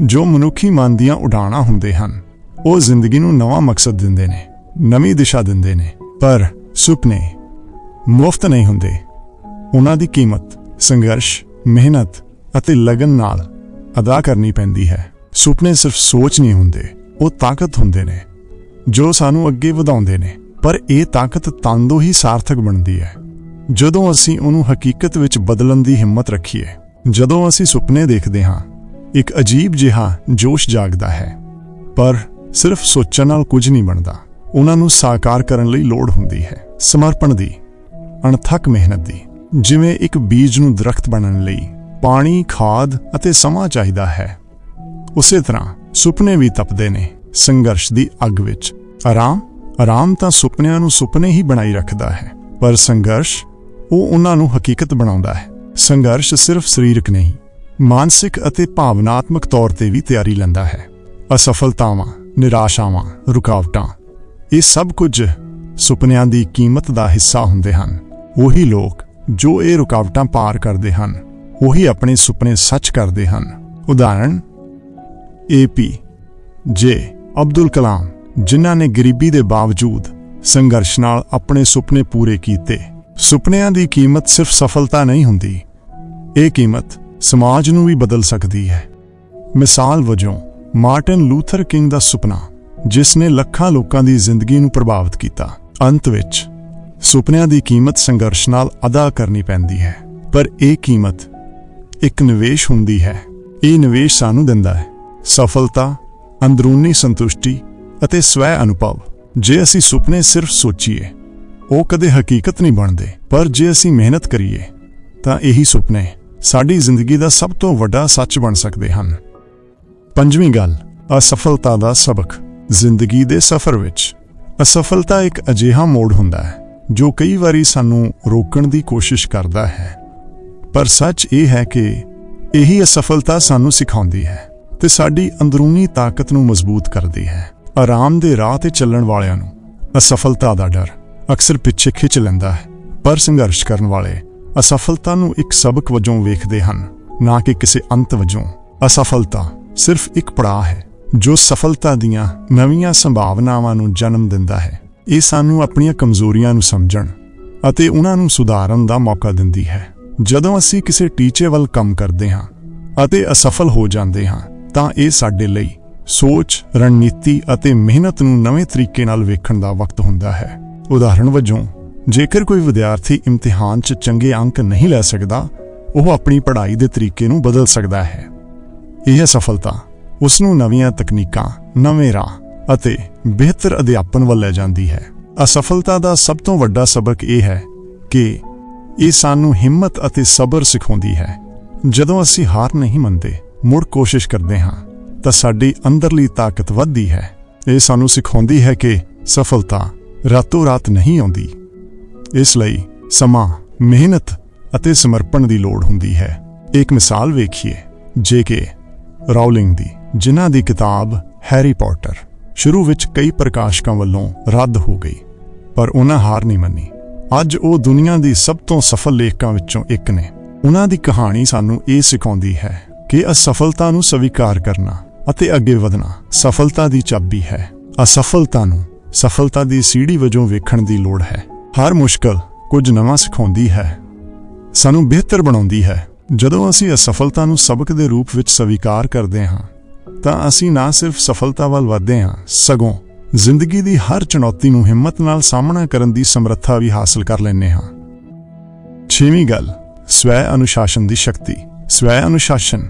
ਜੋ ਮਨੁੱਖੀ ਮਨ ਦੀਆਂ ਉਡਾਣਾਂ ਹੁੰਦੇ ਹਨ, ਉਹ ਜ਼ਿੰਦਗੀ ਨੂੰ ਨਵਾਂ ਮਕਸਦ ਦਿੰਦੇ ਨੇ, ਨਵੀਂ ਦਿਸ਼ਾ ਦਿੰਦੇ ਨੇ। ਪਰ ਸੁਪਨੇ ਮੁਫਤ ਨਹੀਂ ਹੁੰਦੇ। ਉਹਨਾਂ ਦੀ ਕੀਮਤ ਸੰਘਰਸ਼, ਮਿਹਨਤ ਅਤੇ ਲਗਨ ਨਾਲ ਅਦਾ ਕਰਨੀ ਪੈਂਦੀ ਹੈ। ਸੁਪਨੇ ਸਿਰਫ ਸੋਚ ਨਹੀਂ ਹੁੰਦੇ, ਉਹ ਤਾਕਤ ਹੁੰਦੇ ਨੇ, ਜੋ ਸਾਨੂੰ ਅੱਗੇ ਵਧਾਉਂਦੇ ਨੇ। ਪਰ ਇਹ ਤਾਕਤ ਤੰਦੋਂ ਹੀ ਸਾਰਥਕ ਬਣਦੀ ਹੈ। ਜਦੋਂ ਅਸੀਂ ਉਹਨੂੰ ਹਕੀਕਤ ਵਿੱਚ ਬਦਲਣ ਦੀ ਹਿੰਮਤ ਰੱਖੀਏ, ਜਦੋਂ ਅਸੀਂ ਸੁਪਨੇ ਦੇਖਦੇ ਹਾਂ, ਇੱਕ ਅਜੀਬ ਜਿਹਾ ਜੋਸ਼ ਜਾਗਦਾ ਹੈ। ਪਰ ਸਿਰਫ ਸੋਚਣ ਨਾਲ ਕੁਝ ਨਹੀਂ ਬਣਦਾ, ਉਹਨਾਂ ਨੂੰ ਸਾਕਾਰ ਕਰਨ ਲਈ ਲੋੜ ਹੁੰਦੀ ਹੈ। ਸਮਰਪਣ ਦੀ, ਅਣਥੱਕ ਮਿਹਨਤ ਦੀ। ਜਿਵੇਂ ਇੱਕ ਬੀਜ ਨੂੰ ਦਰਖਤ ਬਣਨ ਲਈ ਪਾਣੀ, ਖਾਦ ਅਤੇ ਸਮਾਂ ਚਾਹੀਦਾ ਹੈ। ਉਸੇ ਤਰ੍ਹਾਂ ਸੁਪਨੇ ਵੀ ਤਪਦੇ ਨੇ ਸੰਘਰਸ਼ ਦੀ ਅੱਗ ਵਿੱਚ। ਆਰਾਮ ਆਰਾਮ ਤਾਂ ਸੁਪਨਿਆਂ ਨੂੰ ਸੁਪਨੇ ਹੀ ਬਣਾਈ ਰੱਖਦਾ ਹੈ, ਪਰ ਸੰਘਰਸ਼ ਉਹ ਉਹਨਾਂ ਨੂੰ ਹਕੀਕਤ ਬਣਾਉਂਦਾ ਹੈ। ਸੰਘਰਸ਼ ਸਿਰਫ ਸਰੀਰਕ ਨਹੀਂ, ਮਾਨਸਿਕ ਅਤੇ ਭਾਵਨਾਤਮਕ ਤੌਰ ਤੇ ਵੀ ਤਿਆਰੀ ਲੈਂਦਾ ਹੈ। ਅਸਫਲਤਾਵਾਂ, ਨਿਰਾਸ਼ਾਵਾਂ, ਰੁਕਾਵਟਾਂ, ਇਹ ਸਭ ਕੁਝ ਸੁਪਨਿਆਂ ਦੀ ਕੀਮਤ ਦਾ ਹਿੱਸਾ ਹੁੰਦੇ ਹਨ। ਉਹੀ ਲੋਕ ਜੋ ਇਹ ਰੁਕਾਵਟਾਂ ਪਾਰ ਕਰਦੇ ਹਨ, ਉਹੀ ਆਪਣੇ ਸੁਪਨੇ ਸੱਚ ਕਰਦੇ ਹਨ। ਉਦਾਹਰਣ ਏਪੀ ਜੇ ਅਬਦੁਲ ਕਲਾਮ, ਜਿਨ੍ਹਾਂ ਨੇ ਗਰੀਬੀ ਦੇ ਬਾਵਜੂਦ ਸੰਘਰਸ਼ ਨਾਲ ਆਪਣੇ ਸੁਪਨੇ ਪੂਰੇ ਕੀਤੇ। ਸੁਪਨਿਆਂ ਦੀ ਕੀਮਤ ਸਿਰਫ ਸਫਲਤਾ ਨਹੀਂ ਹੁੰਦੀ, ਇਹ ਕੀਮਤ ਸਮਾਜ ਨੂੰ ਵੀ ਬਦਲ ਸਕਦੀ ਹੈ। ਮਿਸਾਲ ਵਜੋਂ, ਮਾਰਟਨ ਲੂਥਰ ਕਿੰਗ ਦਾ ਸੁਪਨਾ, ਜਿਸ ਨੇ ਲੱਖਾਂ ਲੋਕਾਂ ਦੀ ਜ਼ਿੰਦਗੀ ਨੂੰ ਪ੍ਰਭਾਵਿਤ ਕੀਤਾ, ਅੰਤ ਵਿੱਚ ਸੁਪਨਿਆਂ ਦੀ ਕੀਮਤ ਸੰਘਰਸ਼ ਨਾਲ ਅਦਾ ਕਰਨੀ ਪੈਂਦੀ ਹੈ, ਪਰ ਇਹ ਕੀਮਤ ਇੱਕ ਨਿਵੇਸ਼ ਹੁੰਦੀ ਹੈ। ਇਹ ਨਿਵੇਸ਼ ਸਾਨੂੰ ਦਿੰਦਾ ਹੈ ਸਫਲਤਾ, ਅੰਦਰੂਨੀ ਸੰਤੁਸ਼ਟੀ ਅਤੇ ਸਵੈ ਅਨੁਭਵ। ਜੇ ਅਸੀਂ ਸੁਪਨੇ ਸਿਰਫ ਸੋਚੀਏ, ਉਹ ਕਦੇ ਹਕੀਕਤ ਨਹੀਂ ਬਣਦੇ। ਪਰ ਜੇ ਅਸੀਂ ਮਿਹਨਤ ਕਰੀਏ, ਤਾਂ ਇਹੀ ਸੁਪਨੇ ਸਾਡੀ ਜ਼ਿੰਦਗੀ ਦਾ ਸਭ ਤੋਂ ਵੱਡਾ ਸੱਚ ਬਣ ਸਕਦੇ ਹਨ। ਪੰਜਵੀਂ ਗੱਲ, ਅਸਫਲਤਾ ਦਾ ਸਬਕ। ਜ਼ਿੰਦਗੀ ਦੇ ਸਫ਼ਰ ਵਿੱਚ ਅਸਫਲਤਾ ਇੱਕ ਅਜਿਹਾ ਮੋੜ ਹੁੰਦਾ ਹੈ ਜੋ ਕਈ ਵਾਰੀ ਸਾਨੂੰ ਰੋਕਣ ਦੀ ਕੋਸ਼ਿਸ਼ ਕਰਦਾ ਹੈ। ਪਰ ਸੱਚ ਇਹ ਹੈ ਕਿ ਇਹੀ ਅਸਫਲਤਾ ਸਾਨੂੰ ਸਿਖਾਉਂਦੀ ਹੈ ਤੇ ਸਾਡੀ ਅੰਦਰੂਨੀ ਤਾਕਤ ਨੂੰ ਮਜ਼ਬੂਤ ਕਰਦੀ ਹੈ। ਆਰਾਮ ਦੇ ਰਾਹ ਤੇ ਚੱਲਣ ਵਾਲਿਆਂ ਨੂੰ ਅਸਫਲਤਾ ਦਾ ਡਰ ਅਕਸਰ ਪਿੱਛੇ ਖਿੱਚ ਲੈਂਦਾ ਹੈ। ਪਰ ਸੰਘਰਸ਼ ਕਰਨ ਵਾਲੇ ਅਸਫਲਤਾ ਨੂੰ ਇੱਕ ਸਬਕ ਵਜੋਂ ਵੇਖਦੇ ਹਨ, ਨਾ ਕਿ ਕਿਸੇ ਅੰਤ ਵਜੋਂ। ਅਸਫਲਤਾ ਸਿਰਫ ਇੱਕ ਪੜਾਅ ਹੈ, ਜੋ ਸਫਲਤਾ ਦੀਆਂ ਨਵੀਆਂ ਸੰਭਾਵਨਾਵਾਂ ਨੂੰ ਜਨਮ ਦਿੰਦਾ ਹੈ। ਇਹ ਸਾਨੂੰ ਆਪਣੀਆਂ ਕਮਜ਼ੋਰੀਆਂ ਨੂੰ ਸਮਝਣ ਅਤੇ ਉਹਨਾਂ ਨੂੰ ਸੁਧਾਰਨ ਦਾ ਮੌਕਾ ਦਿੰਦੀ ਹੈ। ਜਦੋਂ ਅਸੀਂ ਕਿਸੇ ਟੀਚੇ ਵੱਲ ਕੰਮ ਕਰਦੇ ਹਾਂ ਅਤੇ ਅਸਫਲ ਹੋ ਜਾਂਦੇ ਹਾਂ, ਤਾਂ ਇਹ ਸਾਡੇ ਲਈ ਸੋਚ, ਰਣਨੀਤੀ ਅਤੇ ਮਿਹਨਤ ਨੂੰ ਨਵੇਂ ਤਰੀਕੇ ਨਾਲ ਵੇਖਣ ਦਾ ਵਕਤ ਹੁੰਦਾ ਹੈ। ਉਦਾਹਰਣ ਵਜੋਂ, ਜੇਕਰ ਕੋਈ ਵਿਦਿਆਰਥੀ ਇਮਤਿਹਾਨ 'ਚ ਚੰਗੇ ਅੰਕ ਨਹੀਂ ਲੈ ਸਕਦਾ, ਉਹ ਆਪਣੀ ਪੜ੍ਹਾਈ ਦੇ ਤਰੀਕੇ ਨੂੰ ਬਦਲ ਸਕਦਾ ਹੈ। ਇਹ ਸਫਲਤਾ ਉਸ ਨੂੰ ਨਵੀਆਂ ਤਕਨੀਕਾਂ, ਨਵੇਂ ਰਾਹ ਅਤੇ ਬਿਹਤਰ ਅਧਿਆਪਨ ਵੱਲ ਲੈ ਜਾਂਦੀ ਹੈ। ਅਸਫਲਤਾ ਦਾ ਸਭ ਤੋਂ ਵੱਡਾ ਸਬਕ ਇਹ ਹੈ ਕਿ ਇਹ ਸਾਨੂੰ ਹਿੰਮਤ ਅਤੇ ਸਬਰ ਸਿਖਾਉਂਦੀ ਹੈ। ਜਦੋਂ ਅਸੀਂ ਹਾਰ ਨਹੀਂ ਮੰਨਦੇ, ਮੁੜ ਕੋਸ਼ਿਸ਼ ਕਰਦੇ ਹਾਂ, ਤਾਂ ਸਾਡੀ ਅੰਦਰਲੀ ਤਾਕਤ ਵੱਧਦੀ ਹੈ। ਇਹ ਸਾਨੂੰ ਸਿਖਾਉਂਦੀ ਹੈ ਕਿ ਸਫਲਤਾ ਰਾਤੋਂ ਰਾਤ ਨਹੀਂ ਆਉਂਦੀ। ਇਸ ਲਈ ਸਮਾਂ, ਮਿਹਨਤ ਅਤੇ ਸਮਰਪਣ ਦੀ ਲੋੜ ਹੁੰਦੀ ਹੈ। ਇੱਕ ਮਿਸਾਲ ਵੇਖੀਏ, ਜੇ ਕਿ ਰਾਉਲਿੰਗ ਦੀ, ਜਿਨ੍ਹਾਂ ਦੀ ਕਿਤਾਬ ਹੈਰੀ ਪੋਟਰ। ਸ਼ੁਰੂ ਵਿੱਚ ਕਈ ਪ੍ਰਕਾਸ਼ਕਾਂ ਵੱਲੋਂ ਰੱਦ ਹੋ ਗਈ, ਪਰ ਉਹਨਾਂ ਹਾਰ ਨਹੀਂ ਮੰਨੀ। ਅੱਜ ਉਹ ਦੁਨੀਆ ਦੀ ਸਭ ਤੋਂ ਸਫਲ ਲੇਖਕਾਂ ਵਿੱਚੋਂ ਇੱਕ ਨੇ। ਉਹਨਾਂ ਦੀ ਕਹਾਣੀ ਸਾਨੂੰ ਇਹ ਸਿਖਾਉਂਦੀ ਹੈ ਕਿ ਅਸਫਲਤਾ ਨੂੰ ਸਵੀਕਾਰ ਕਰਨਾ ਅਤੇ ਅੱਗੇ ਵਧਣਾ ਸਫਲਤਾ ਦੀ ਚਾਬੀ ਹੈ। ਅਸਫਲਤਾ ਨੂੰ ਸਫਲਤਾ ਦੀ ਸੀੜੀ ਵਜੋਂ ਵੇਖਣ ਦੀ ਲੋੜ ਹੈ। ਹਰ ਮੁਸ਼ਕਲ ਕੁਝ ਨਵਾਂ ਸਿਖਾਉਂਦੀ ਹੈ। ਸਾਨੂੰ ਬਿਹਤਰ ਬਣਾਉਂਦੀ ਹੈ। ਜਦੋਂ ਅਸੀਂ ਅਸਫਲਤਾ ਨੂੰ ਸਬਕ ਦੇ ਰੂਪ ਵਿੱਚ ਸਵੀਕਾਰ ਕਰਦੇ ਹਾਂ ਤਾਂ ਅਸੀਂ ਨਾ ਸਿਰਫ ਸਫਲਤਾ ਵੱਲ ਵਧਦੇ ਹਾਂ, ਸਗੋਂ ਜ਼ਿੰਦਗੀ ਦੀ ਹਰ ਚੁਣੌਤੀ ਨੂੰ ਹਿੰਮਤ ਨਾਲ ਸਾਹਮਣਾ ਕਰਨ ਦੀ ਸਮਰੱਥਾ ਵੀ ਹਾਸਲ ਕਰ ਲੈਂਦੇ ਹਾਂ। ਛੇਵੀਂ ਗੱਲ, ਸਵੈ ਅਨੁਸ਼ਾਸਨ ਦੀ ਸ਼ਕਤੀ। ਸਵੈ ਅਨੁਸ਼ਾਸਨ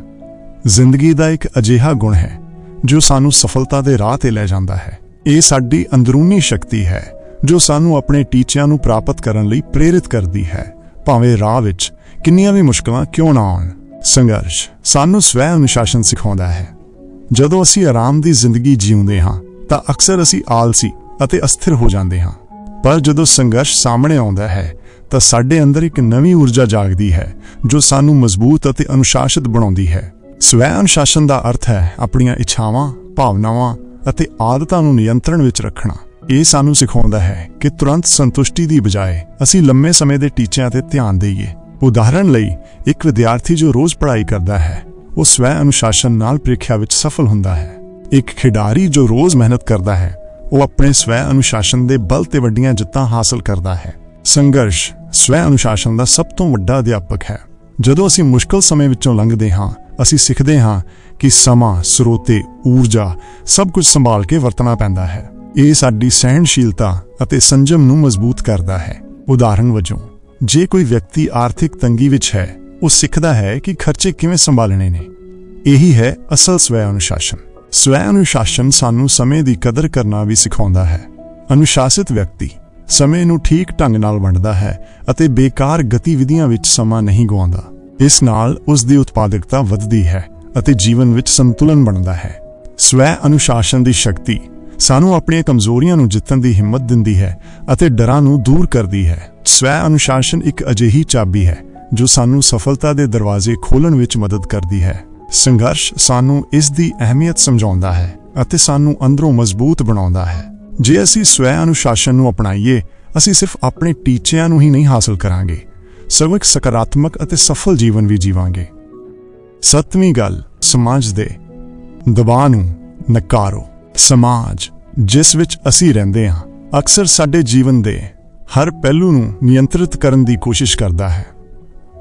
ਜ਼ਿੰਦਗੀ ਦਾ ਇੱਕ ਅਜਿਹਾ ਗੁਣ ਹੈ, ਜੋ ਸਾਨੂੰ ਸਫਲਤਾ ਦੇ ਰਾਹ ਤੇ ਲੈ ਜਾਂਦਾ ਹੈ। ਇਹ ਸਾਡੀ ਅੰਦਰੂਨੀ ਸ਼ਕਤੀ ਹੈ, ਜੋ ਸਾਨੂੰ ਆਪਣੇ ਟੀਚਿਆਂ ਨੂੰ ਪ੍ਰਾਪਤ ਕਰਨ ਲਈ ਪ੍ਰੇਰਿਤ ਕਰਦੀ ਹੈ। ਭਾਵੇਂ ਰਾਹ ਵਿੱਚ ਕਿੰਨੀਆਂ ਵੀ ਮੁਸ਼ਕਲਾਂ ਕਿਉਂ ਨਾ ਆਉਣ, ਸੰਘਰਸ਼ ਸਾਨੂੰ ਸਵੈ ਅਨੁਸ਼ਾਸਨ ਸਿਖਾਉਂਦਾ ਹੈ। ਜਦੋਂ ਅਸੀਂ ਆਰਾਮ ਦੀ ਜ਼ਿੰਦਗੀ ਜੀਉਂਦੇ ਹਾਂ, ਤਾਂ ਅਕਸਰ ਅਸੀਂ ਆਲਸੀ ਅਤੇ ਅਸਥਿਰ ਹੋ ਜਾਂਦੇ ਹਾਂ। ਪਰ ਜਦੋਂ ਸੰਘਰਸ਼ ਸਾਹਮਣੇ ਆਉਂਦਾ ਹੈ, ਤਾਂ ਸਾਡੇ ਅੰਦਰ ਇੱਕ ਨਵੀਂ ਊਰਜਾ ਜਾਗਦੀ ਹੈ, ਜੋ ਸਾਨੂੰ ਮਜ਼ਬੂਤ ਅਤੇ ਅਨੁਸ਼ਾਸਿਤ ਬਣਾਉਂਦੀ ਹੈ। ਸਵੈ ਅਨੁਸ਼ਾਸਨ ਦਾ ਅਰਥ ਹੈ ਆਪਣੀਆਂ ਇੱਛਾਵਾਂ, ਭਾਵਨਾਵਾਂ ਅਤੇ ਆਦਤਾਂ ਨੂੰ ਨਿਯੰਤਰਣ ਵਿੱਚ ਰੱਖਣਾ। ਇਹ ਸਾਨੂੰ ਸਿਖਾਉਂਦਾ ਹੈ ਕਿ ਤੁਰੰਤ ਸੰਤੁਸ਼ਟੀ ਦੀ ਬਜਾਏ ਅਸੀਂ ਲੰਮੇ ਸਮੇਂ ਦੇ ਟੀਚਿਆਂ ਤੇ ਧਿਆਨ ਦੇਈਏ। ਉਦਾਹਰਣ ਲਈ, ਇੱਕ ਵਿਦਿਆਰਥੀ ਜੋ ਰੋਜ਼ ਪੜ੍ਹਾਈ ਕਰਦਾ ਹੈ ਉਹ ਸਵੈ ਅਨੁਸ਼ਾਸਨ ਨਾਲ ਪ੍ਰੀਖਿਆ ਵਿੱਚ ਸਫਲ ਹੁੰਦਾ ਹੈ। ਇੱਕ ਖਿਡਾਰੀ ਜੋ ਰੋਜ਼ ਮਿਹਨਤ ਕਰਦਾ ਹੈ, ਉਹ ਆਪਣੇ ਸਵੈ ਅਨੁਸ਼ਾਸਨ ਦੇ ਬਲ ਤੇ ਵੱਡੀਆਂ ਜਿੱਤਾਂ ਹਾਸਲ ਕਰਦਾ ਹੈ। ਸੰਘਰਸ਼ ਸਵੈ ਅਨੁਸ਼ਾਸਨ ਦਾ ਸਭ ਤੋਂ ਵੱਡਾ ਅਧਿਆਪਕ ਹੈ। ਜਦੋਂ ਅਸੀਂ ਮੁਸ਼ਕਲ ਸਮੇਂ ਵਿੱਚੋਂ ਲੰਘਦੇ ਹਾਂ, ਅਸੀਂ ਸਿੱਖਦੇ ਹਾਂ ਕਿ ਸਮਾਂ, ਸਰੋਤੇ, ਊਰਜਾ ਸਭ ਕੁਝ ਸੰਭਾਲ ਕੇ ਵਰਤਣਾ ਪੈਂਦਾ ਹੈ। ਇਹ ਸਾਡੀ ਸਹਿਣਸ਼ੀਲਤਾ ਅਤੇ ਸੰਜਮ ਨੂੰ ਮਜ਼ਬੂਤ ਕਰਦਾ ਹੈ। ਉਦਾਹਰਨ ਵਜੋਂ, ਜੇ ਕੋਈ ਵਿਅਕਤੀ ਆਰਥਿਕ ਤੰਗੀ ਵਿੱਚ ਹੈ ਉਹ ਸਿੱਖਦਾ ਹੈ ਕਿ ਖਰਚੇ ਕਿਵੇਂ ਸੰਭਾਲਣੇ ਨੇ। ਇਹੀ ਹੈ ਅਸਲ ਸਵੈ ਅਨੁਸ਼ਾਸਨ। ਸਵੈ ਅਨੁਸ਼ਾਸਨ ਸਾਨੂੰ ਸਮੇਂ ਦੀ ਕਦਰ ਕਰਨਾ ਵੀ ਸਿਖਾਉਂਦਾ ਹੈ। ਅਨੁਸ਼ਾਸਿਤ ਵਿਅਕਤੀ ਸਮੇਂ ਨੂੰ ਠੀਕ ਢੰਗ ਨਾਲ ਵੰਡਦਾ ਹੈ ਅਤੇ ਬੇਕਾਰ ਗਤੀਵਿਧੀਆਂ ਵਿੱਚ ਸਮਾਂ ਨਹੀਂ ਗਵਾਉਂਦਾ ਇਸ ਨਾਲ ਉਸ ਦੀ ਉਤਪਾਦਕਤਾ ਵੱਧਦੀ ਹੈ ਅਤੇ ਜੀਵਨ ਵਿੱਚ ਸੰਤੁਲਨ ਬਣਦਾ ਹੈ। ਸਵੈ ਅਨੁਸ਼ਾਸਨ ਦੀ ਸ਼ਕਤੀ ਸਾਨੂੰ ਆਪਣੀਆਂ ਕਮਜ਼ੋਰੀਆਂ ਨੂੰ ਜਿੱਤਣ ਦੀ ਹਿੰਮਤ ਦਿੰਦੀ ਹੈ ਅਤੇ ਡਰਾਂ ਨੂੰ ਦੂਰ ਕਰਦੀ ਹੈ। ਸਵੈ ਅਨੁਸ਼ਾਸਨ ਇੱਕ ਅਜਿਹੀ ਚਾਬੀ ਹੈ ਜੋ ਸਾਨੂੰ ਸਫਲਤਾ ਦੇ ਦਰਵਾਜ਼ੇ ਖੋਲ੍ਹਣ ਵਿੱਚ ਮਦਦ ਕਰਦੀ ਹੈ। ਸੰਘਰਸ਼ ਸਾਨੂੰ ਇਸ ਦੀ ਅਹਿਮੀਅਤ ਸਮਝਾਉਂਦਾ ਹੈ ਅਤੇ ਸਾਨੂੰ ਅੰਦਰੋਂ ਮਜ਼ਬੂਤ ਬਣਾਉਂਦਾ ਹੈ। ਜੇ ਅਸੀਂ ਸਵੈ ਅਨੁਸ਼ਾਸਨ ਨੂੰ ਅਪਣਾਈਏ, ਅਸੀਂ ਸਿਰਫ ਆਪਣੇ ਟੀਚਿਆਂ ਨੂੰ ਹੀ ਨਹੀਂ ਹਾਸਲ ਕਰਾਂਗੇ। ਸਗੋਂ ਇੱਕ ਸਕਾਰਾਤਮਕ ਅਤੇ ਸਫਲ ਜੀਵਨ ਵੀ ਜੀਵਾਂਗੇ। ਸੱਤਵੀਂ ਗੱਲ, ਸਮਾਜ ਦੇ ਦਬਾਅ ਨੂੰ ਨਕਾਰੋ। ਸਮਾਜ, ਜਿਸ ਵਿੱਚ ਅਸੀਂ ਰਹਿੰਦੇ ਹਾਂ, ਅਕਸਰ ਸਾਡੇ ਜੀਵਨ ਦੇ ਹਰ ਪਹਿਲੂ ਨੂੰ ਨਿਯੰਤਰਿਤ ਕਰਨ ਦੀ ਕੋਸ਼ਿਸ਼ ਕਰਦਾ ਹੈ।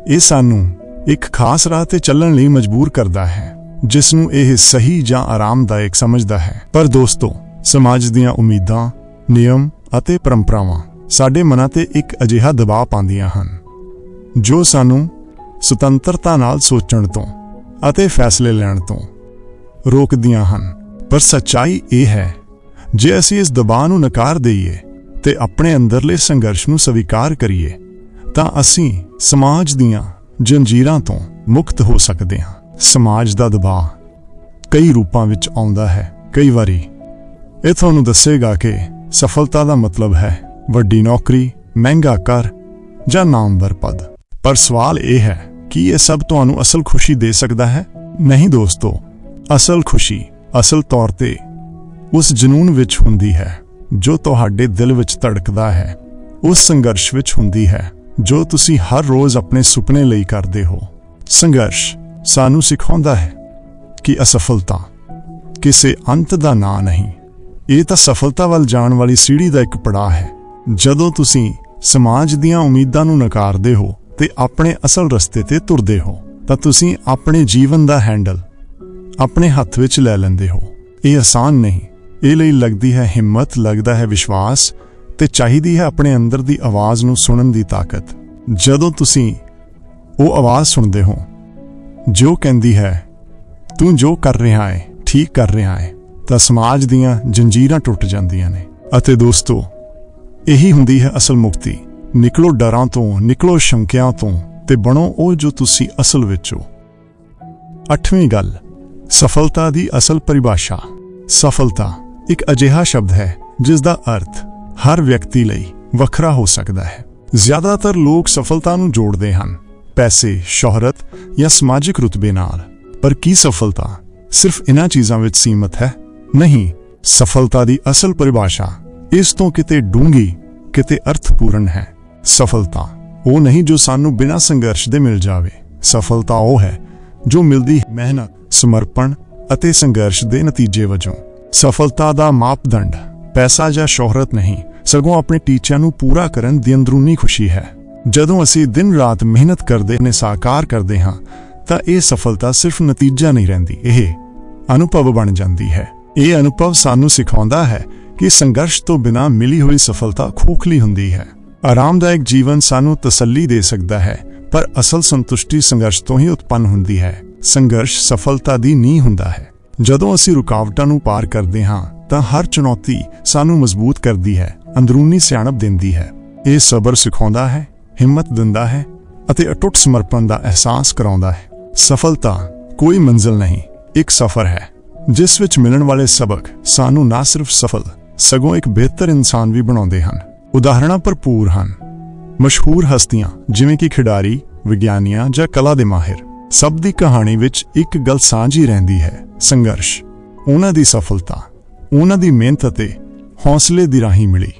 ਇਹ ਸਾਨੂੰ ਇੱਕ ਖਾਸ ਰਾਹ ਤੇ ਚੱਲਣ ਲਈ ਮਜਬੂਰ ਕਰਦਾ ਹੈ ਜਿਸ ਨੂੰ ਇਹ ਸਹੀ ਜਾਂ ਆਰਾਮਦਾਇਕ ਸਮਝਦਾ ਹੈ। ਪਰ ਦੋਸਤੋ, ਸਮਾਜ ਦੀਆਂ ਉਮੀਦਾਂ, ਨਿਯਮ ਅਤੇ ਪਰੰਪਰਾਵਾਂ ਸਾਡੇ ਮਨਾਂ ਤੇ ਇੱਕ ਅਜਿਹਾ ਦਬਾਅ ਪਾਉਂਦੀਆਂ ਹਨ, ਜੋ ਸਾਨੂੰ ਸੁਤੰਤਰਤਾ ਨਾਲ ਸੋਚਣ ਤੋਂ ਅਤੇ ਫੈਸਲੇ ਲੈਣ ਤੋਂ ਰੋਕਦੀਆਂ ਹਨ। ਪਰ ਸੱਚਾਈ ਇਹ ਹੈ, ਜੇ ਅਸੀਂ ਇਸ ਦਬਾਅ ਨੂੰ ਨਕਾਰ ਦਈਏ ਤੇ ਆਪਣੇ ਅੰਦਰਲੇ ਸੰਘਰਸ਼ ਨੂੰ ਸਵੀਕਾਰ ਕਰੀਏ ਤਾਂ ਅਸੀਂ ਸਮਾਜ ਦੀਆਂ ਜੰਜੀਰਾਂ ਤੋਂ ਮੁਕਤ ਹੋ ਸਕਦੇ ਹਾਂ। ਸਮਾਜ ਦਾ ਦਬਾਅ ਕਈ ਰੂਪਾਂ ਵਿੱਚ ਆਉਂਦਾ ਹੈ। ਕਈ ਵਾਰੀ ਇਹ ਤੁਹਾਨੂੰ ਦੱਸੇਗਾ ਕਿ ਸਫਲਤਾ ਦਾ ਮਤਲਬ ਹੈ ਵੱਡੀ ਨੌਕਰੀ, ਮਹਿੰਗਾ ਘਰ ਜਾਂ ਨਾਮਵਰ ਪਦ। ਪਰ ਸਵਾਲ ਇਹ ਹੈ ਕਿ ਇਹ ਸਭ ਤੁਹਾਨੂੰ ਅਸਲ ਖੁਸ਼ੀ ਦੇ ਸਕਦਾ ਹੈ? ਨਹੀਂ ਦੋਸਤੋ, ਅਸਲ ਖੁਸ਼ੀ ਅਸਲ ਤੌਰ ਤੇ ਉਸ ਜਨੂਨ ਵਿੱਚ ਹੁੰਦੀ ਹੈ ਜੋ ਤੁਹਾਡੇ ਦਿਲ ਵਿੱਚ ਧੜਕਦਾ ਹੈ, ਉਸ ਸੰਘਰਸ਼ ਵਿੱਚ ਹੁੰਦੀ ਹੈ। ਜੋ ਤੁਸੀਂ ਹਰ ਰੋਜ਼ ਆਪਣੇ ਸੁਪਨੇ ਲਈ ਕਰਦੇ ਹੋ। ਸੰਘਰਸ਼ ਸਾਨੂੰ ਸਿਖਾਉਂਦਾ ਹੈ ਕਿ ਅਸਫਲਤਾ ਕਿਸੇ ਅੰਤ ਦਾ ਨਾਂ ਨਹੀਂ। ਇਹ ਤਾਂ ਸਫਲਤਾ ਵੱਲ ਜਾਣ ਵਾਲੀ ਸੀੜੀ ਦਾ ਇੱਕ ਪੜਾਅ ਹੈ। ਜਦੋਂ ਤੁਸੀਂ ਸਮਾਜ ਦੀਆਂ ਉਮੀਦਾਂ ਨੂੰ ਨਕਾਰਦੇ ਹੋ ਤੇ ਆਪਣੇ ਅਸਲ ਰਸਤੇ ਤੇ ਤੁਰਦੇ ਹੋ, ਤਾਂ ਤੁਸੀਂ ਆਪਣੇ ਜੀਵਨ ਦਾ ਹੈਂਡਲ ਆਪਣੇ ਹੱਥ ਵਿੱਚ ਲੈ ਲੈਂਦੇ ਹੋ। ਇਹ ਆਸਾਨ ਨਹੀਂ। ਇਹ ਲਈ ਲੱਗਦੀ ਹੈ ਹਿੰਮਤ, ਲੱਗਦਾ ਹੈ ਵਿਸ਼ਵਾਸ ਤੇ ਚਾਹੀਦੀ ਹੈ ਆਪਣੇ ਅੰਦਰ ਦੀ ਆਵਾਜ਼ ਨੂੰ ਸੁਣਨ ਦੀ ਤਾਕਤ। ਜਦੋਂ ਤੁਸੀਂ ਉਹ ਆਵਾਜ਼ ਸੁਣਦੇ ਹੋ, ਜੋ ਕਹਿੰਦੀ ਹੈ, ਤੂੰ ਜੋ ਕਰ ਰਿਹਾ ਹੈ ਠੀਕ ਕਰ ਰਿਹਾ ਹੈ ਤਾਂ ਸਮਾਜ ਦੀਆਂ ਜੰਜੀਰਾਂ ਟੁੱਟ ਜਾਂਦੀਆਂ ਨੇ। ਅਤੇ ਦੋਸਤੋ, ਇਹੀ ਹੁੰਦੀ ਹੈ ਅਸਲ ਮੁਕਤੀ। ਨਿਕਲੋ ਡਰਾਂ ਤੋਂ, ਨਿਕਲੋ ਸ਼ੰਕਿਆਂ ਤੋਂ ਤੇ ਬਣੋ ਉਹ ਜੋ ਤੁਸੀਂ ਅਸਲ ਵਿੱਚ ਹੋ। ਅੱਠਵੀਂ ਗੱਲ, ਸਫਲਤਾ ਦੀ ਅਸਲ ਪਰਿਭਾਸ਼ਾ। ਸਫਲਤਾ ਇੱਕ ਅਜਿਹਾ ਸ਼ਬਦ ਹੈ ਜਿਸ ਦਾ ਅਰਥ ਹਰ ਵਿਅਕਤੀ ਲਈ ਵੱਖਰਾ ਹੋ ਸਕਦਾ ਹੈ। ਜ਼ਿਆਦਾਤਰ ਲੋਕ ਸਫਲਤਾ ਨੂੰ ਜੋੜਦੇ ਹਨ। ਪੈਸੇ, ਸ਼ੋਹਰਤ ਜਾਂ ਸਮਾਜਿਕ ਰੁਤਬੇ ਨਾਲ। ਪਰ ਕੀ ਸਫਲਤਾ ਸਿਰਫ ਇਨ੍ਹਾਂ ਚੀਜ਼ਾਂ ਵਿੱਚ ਸੀਮਤ ਹੈ? ਨਹੀਂ, ਸਫਲਤਾ ਦੀ ਅਸਲ ਪਰਿਭਾਸ਼ਾ ਇਸ ਤੋਂ ਕਿਤੇ ਡੂੰਗੀ ਕਿਤੇ ਅਰਥਪੂਰਨ ਹੈ। ਸਫਲਤਾ ਉਹ ਨਹੀਂ ਜੋ ਸਾਨੂੰ ਬਿਨਾਂ ਸੰਘਰਸ਼ ਦੇ ਮਿਲ ਜਾਵੇ। ਸਫਲਤਾ ਉਹ ਹੈ ਜੋ ਮਿਲਦੀ ਮਿਹਨਤ, ਸਮਰਪਣ ਅਤੇ ਸੰਘਰਸ਼ ਦੇ ਨਤੀਜੇ ਵਜੋਂ। ਸਫਲਤਾ ਦਾ ਮਾਪਦੰਡ ਪੈਸਾ ਜਾਂ ਸ਼ੋਹਰਤ ਨਹੀਂ ਸਗੋਂ ਆਪਣੇ ਟੀਚਿਆਂ ਨੂੰ ਪੂਰਾ ਕਰਨ ਦੀ ਅੰਦਰੂਨੀ ਖੁਸ਼ੀ ਹੈ। ਜਦੋਂ ਅਸੀਂ ਦਿਨ ਰਾਤ ਮਿਹਨਤ ਕਰਦੇ ਨੇ ਸਾਕਾਰ ਕਰਦੇ ਹਾਂ, ਤਾਂ ਇਹ ਸਫਲਤਾ ਸਿਰਫ ਨਤੀਜਾ ਨਹੀਂ ਰਹਿੰਦੀ, ਇਹ ਅਨੁਭਵ ਬਣ ਜਾਂਦੀ ਹੈ। ਇਹ ਅਨੁਭਵ ਸਾਨੂੰ ਸਿਖਾਉਂਦਾ ਹੈ ਕਿ ਸੰਘਰਸ਼ ਤੋਂ ਬਿਨਾਂ ਮਿਲੀ ਹੋਈ ਸਫਲਤਾ ਖੋਖਲੀ ਹੁੰਦੀ ਹੈ। ਆਰਾਮਦਾਇਕ ਜੀਵਨ ਸਾਨੂੰ ਤਸੱਲੀ ਦੇ ਸਕਦਾ ਹੈ, ਪਰ ਅਸਲ ਸੰਤੁਸ਼ਟੀ ਸੰਘਰਸ਼ ਤੋਂ ਹੀ ਉਤਪੰਨ ਹੁੰਦੀ ਹੈ। ਸੰਘਰਸ਼ ਸਫਲਤਾ ਦੀ ਨੀਂਹ ਹੁੰਦਾ ਹੈ। ਜਦੋਂ ਅਸੀਂ ਰੁਕਾਵਟਾਂ ਨੂੰ ਪਾਰ ਕਰਦੇ ਹਾਂ, ਤਾਂ ਹਰ ਚੁਣੌਤੀ ਸਾਨੂੰ ਮਜ਼ਬੂਤ ਕਰਦੀ ਹੈ। ਅੰਦਰੂਨੀ ਸਿਆਣਪ ਦਿੰਦੀ ਹੈ। ਇਹ ਸਬਰ ਸਿਖਾਉਂਦਾ ਹੈ, ਹਿੰਮਤ ਦਿੰਦਾ ਹੈ ਅਤੇ ਅਟੁੱਟ ਸਮਰਪਣ ਦਾ ਅਹਿਸਾਸ ਕਰਾਉਂਦਾ ਹੈ। ਸਫਲਤਾ ਕੋਈ ਮੰਜ਼ਿਲ ਨਹੀਂ, ਇੱਕ ਸਫ਼ਰ ਹੈ, ਜਿਸ ਵਿੱਚ ਮਿਲਣ ਵਾਲੇ ਸਬਕ ਸਾਨੂੰ ਨਾ ਸਿਰਫ ਸਫਲ, ਸਗੋਂ ਇੱਕ ਬਿਹਤਰ ਇਨਸਾਨ ਵੀ ਬਣਾਉਂਦੇ ਹਨ। ਉਦਾਹਰਣਾਂ ਭਰਪੂਰ ਹਨ। ਮਸ਼ਹੂਰ ਹਸਤੀਆਂ, ਜਿਵੇਂ ਕਿ ਖਿਡਾਰੀ, ਵਿਗਿਆਨੀਆਂ ਜਾਂ ਕਲਾ ਦੇ ਮਾਹਿਰ, ਸਭ ਦੀ ਕਹਾਣੀ ਵਿੱਚ ਇੱਕ ਗੱਲ ਸਾਂਝੀ ਰਹਿੰਦੀ ਹੈ, ਸੰਘਰਸ਼। ਉਹਨਾਂ ਦੀ ਸਫਲਤਾ, ਉਹਨਾਂ ਦੀ ਮਿਹਨਤ ਅਤੇ ਹੌਸਲੇ ਦੀ ਰਾਹੀਂ ਮਿਲੀ।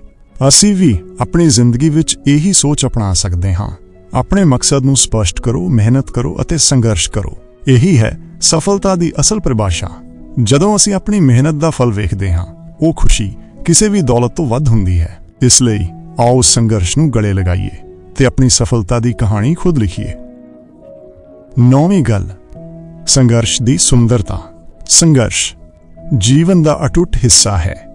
ਅਸੀਂ ਵੀ ਆਪਣੀ ਜ਼ਿੰਦਗੀ ਵਿੱਚ ਇਹੀ ਸੋਚ ਅਪਣਾ ਸਕਦੇ ਹਾਂ। ਆਪਣੇ ਮਕਸਦ ਨੂੰ ਸਪਸ਼ਟ ਕਰੋ, ਮਿਹਨਤ ਕਰੋ ਅਤੇ ਸੰਘਰਸ਼ ਕਰੋ। ਇਹੀ ਹੈ ਸਫਲਤਾ ਦੀ ਅਸਲ ਪਰਿਭਾਸ਼ਾ। ਜਦੋਂ ਅਸੀਂ ਆਪਣੀ ਮਿਹਨਤ ਦਾ ਫਲ ਵੇਖਦੇ ਹਾਂ, ਉਹ ਖੁਸ਼ੀ ਕਿਸੇ ਵੀ ਦੌਲਤ ਤੋਂ ਵੱਧ ਹੁੰਦੀ ਹੈ। ਇਸ ਲਈ ਆਓ ਸੰਘਰਸ਼ ਨੂੰ ਗਲੇ ਲਗਾਈਏ ਤੇ ਆਪਣੀ ਸਫਲਤਾ ਦੀ ਕਹਾਣੀ ਖੁਦ ਲਿਖੀਏ। ਨੌਵੀਂ ਗੱਲ, ਸੰਘਰਸ਼ ਦੀ ਸੁੰਦਰਤਾ। ਸੰਘਰਸ਼ ਜੀਵਨ ਦਾ ਅਟੁੱਟ ਹਿੱਸਾ ਹੈ।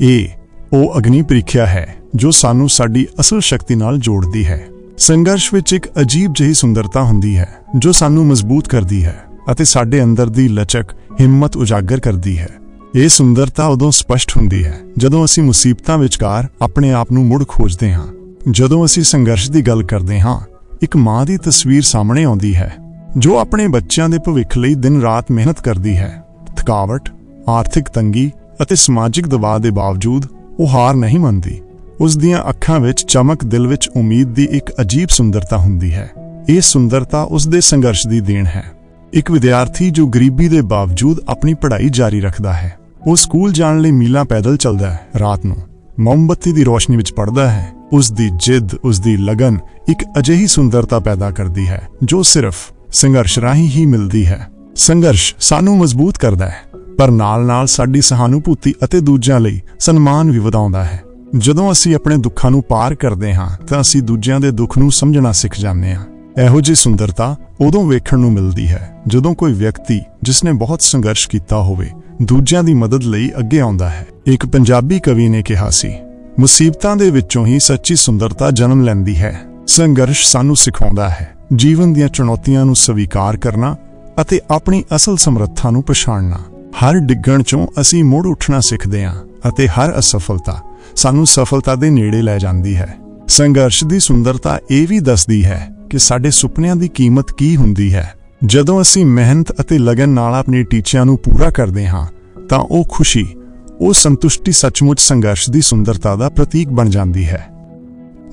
ਇਹ ਉਹ ਅਗਨੀ ਪ੍ਰੀਖਿਆ ਹੈ, ਜੋ ਸਾਨੂੰ ਸਾਡੀ ਅਸਲ ਸ਼ਕਤੀ ਨਾਲ ਜੋੜਦੀ ਹੈ। ਸੰਘਰਸ਼ ਵਿੱਚ ਇੱਕ ਅਜੀਬ ਜਿਹੀ ਸੁੰਦਰਤਾ ਹੁੰਦੀ ਹੈ, ਜੋ ਸਾਨੂੰ ਮਜ਼ਬੂਤ ਕਰਦੀ ਹੈ ਅਤੇ ਸਾਡੇ ਅੰਦਰ ਦੀ ਲਚਕ, ਹਿੰਮਤ ਉਜਾਗਰ ਕਰਦੀ ਹੈ। ਇਹ ਸੁੰਦਰਤਾ ਉਦੋਂ ਸਪਸ਼ਟ ਹੁੰਦੀ ਹੈ, ਜਦੋਂ ਅਸੀਂ ਮੁਸੀਬਤਾਂ ਵਿਚਕਾਰ ਆਪਣੇ ਆਪ ਨੂੰ ਮੁੜ ਖੋਜਦੇ ਹਾਂ। ਜਦੋਂ ਅਸੀਂ ਸੰਘਰਸ਼ ਦੀ ਗੱਲ ਕਰਦੇ ਹਾਂ, ਇੱਕ ਮਾਂ ਦੀ ਤਸਵੀਰ ਸਾਹਮਣੇ ਆਉਂਦੀ ਹੈ, ਜੋ ਆਪਣੇ ਬੱਚਿਆਂ ਦੇ ਭਵਿੱਖ ਲਈ ਦਿਨ ਰਾਤ ਮਿਹਨਤ ਕਰਦੀ ਹੈ। ਥਕਾਵਟ, ਆਰਥਿਕ ਤੰਗੀ ਅਤੇ ਸਮਾਜਿਕ ਦਬਾਅ ਦੇ ਬਾਵਜੂਦ ਉਹ ਹਾਰ ਨਹੀਂ ਮੰਨਦੀ। ਉਸ ਦੀਆਂ ਅੱਖਾਂ ਵਿੱਚ ਚਮਕ ਦਿਲ ਵਿੱਚ ਉਮੀਦ ਦੀ ਇੱਕ ਅਜੀਬ ਸੁੰਦਰਤਾ ਹੁੰਦੀ ਹੈ। ਇਹ ਸੁੰਦਰਤਾ ਉਸ ਦੇ ਸੰਘਰਸ਼ ਦੀ ਦੇਣ ਹੈ। ਇੱਕ ਵਿਦਿਆਰਥੀ ਜੋ ਗਰੀਬੀ ਦੇ ਬਾਵਜੂਦ ਆਪਣੀ ਪੜ੍ਹਾਈ ਜਾਰੀ ਰੱਖਦਾ ਹੈ। ਉਹ ਸਕੂਲ ਜਾਣ ਲਈ ਮੀਲਾਂ ਪੈਦਲ ਚੱਲਦਾ ਹੈ ਰਾਤ ਨੂੰ। ਮੋਮਬੱਤੀ ਦੀ ਰੋਸ਼ਨੀ ਵਿੱਚ ਪੜ੍ਹਦਾ ਹੈ। ਉਸ ਦੀ ਜਿੱਦ, ਉਸ ਦੀ ਲਗਨ ਇੱਕ ਅਜਿਹੀ ਸੁੰਦਰਤਾ ਪੈਦਾ ਕਰਦੀ ਹੈ ਜੋ ਸਿਰਫ ਸੰਘਰਸ਼ ਰਾਹੀਂ ਹੀ ਮਿਲਦੀ ਹੈ। ਸੰਘਰਸ਼ ਸਾਨੂੰ ਮਜ਼ਬੂਤ ਕਰਦਾ ਹੈ। ਪਰ ਨਾਲ-ਨਾਲ ਸਾਡੀ ਸਹਾਨੁਭੂਤੀ ਅਤੇ ਦੂਜਿਆਂ ਲਈ ਸਨਮਾਨ ਵੀ ਵਧਾਉਂਦਾ ਹੈ। ਜਦੋਂ ਅਸੀਂ ਆਪਣੇ ਦੁੱਖਾਂ ਨੂੰ ਪਾਰ ਕਰਦੇ ਹਾਂ, ਤਾਂ ਅਸੀਂ ਦੂਜਿਆਂ ਦੇ ਦੁੱਖ ਨੂੰ ਸਮਝਣਾ ਸਿੱਖ ਜਾਂਦੇ ਹਾਂ। ਇਹੋ ਜਿਹੀ ਸੁੰਦਰਤਾ ਉਦੋਂ ਵੇਖਣ ਨੂੰ ਮਿਲਦੀ ਹੈ, ਜਦੋਂ ਕੋਈ ਵਿਅਕਤੀ ਜਿਸ ਨੇ ਬਹੁਤ ਸੰਘਰਸ਼ ਕੀਤਾ ਹੋਵੇ, ਦੂਜਿਆਂ ਦੀ ਮਦਦ ਲਈ ਅੱਗੇ ਆਉਂਦਾ ਹੈ। ਇੱਕ ਪੰਜਾਬੀ ਕਵੀ ਨੇ ਕਿਹਾ ਸੀ, ਮੁਸੀਬਤਾਂ ਦੇ ਵਿੱਚੋਂ ਹੀ ਸੱਚੀ ਸੁੰਦਰਤਾ ਜਨਮ ਲੈਂਦੀ ਹੈ। ਸੰਘਰਸ਼ ਸਾਨੂੰ ਸਿਖਾਉਂਦਾ ਹੈ, ਜੀਵਨ ਦੀਆਂ ਚੁਣੌਤੀਆਂ ਨੂੰ ਸਵੀਕਾਰ ਕਰਨਾ ਅਤੇ ਆਪਣੀ ਅਸਲ ਸਮਰੱਥਾ ਨੂੰ ਪਛਾਣਨਾ। ਹਰ ਡਿੱਗਣ ਚੋਂ ਅਸੀਂ ਮੁੜ ਉੱਠਣਾ ਸਿੱਖਦੇ ਹਾਂ ਅਤੇ ਹਰ ਅਸਫਲਤਾ ਸਾਨੂੰ ਸਫਲਤਾ ਦੇ ਨੇੜੇ ਲੈ ਜਾਂਦੀ ਹੈ। ਸੰਘਰਸ਼ ਦੀ ਸੁੰਦਰਤਾ ਇਹ ਵੀ ਦੱਸਦੀ ਹੈ ਕਿ ਸਾਡੇ ਸੁਪਨਿਆਂ ਦੀ ਕੀਮਤ ਕੀ ਹੁੰਦੀ ਹੈ। ਜਦੋਂ ਅਸੀਂ ਮਿਹਨਤ ਅਤੇ ਲਗਨ ਨਾਲ ਆਪਣੇ ਟੀਚਿਆਂ ਨੂੰ ਪੂਰਾ ਕਰਦੇ ਹਾਂ, ਤਾਂ ਉਹ ਖੁਸ਼ੀ, ਉਹ ਸੰਤੁਸ਼ਟੀ ਸੱਚਮੁੱਚ ਸੰਘਰਸ਼ ਦੀ ਸੁੰਦਰਤਾ ਦਾ ਪ੍ਰਤੀਕ ਬਣ ਜਾਂਦੀ ਹੈ।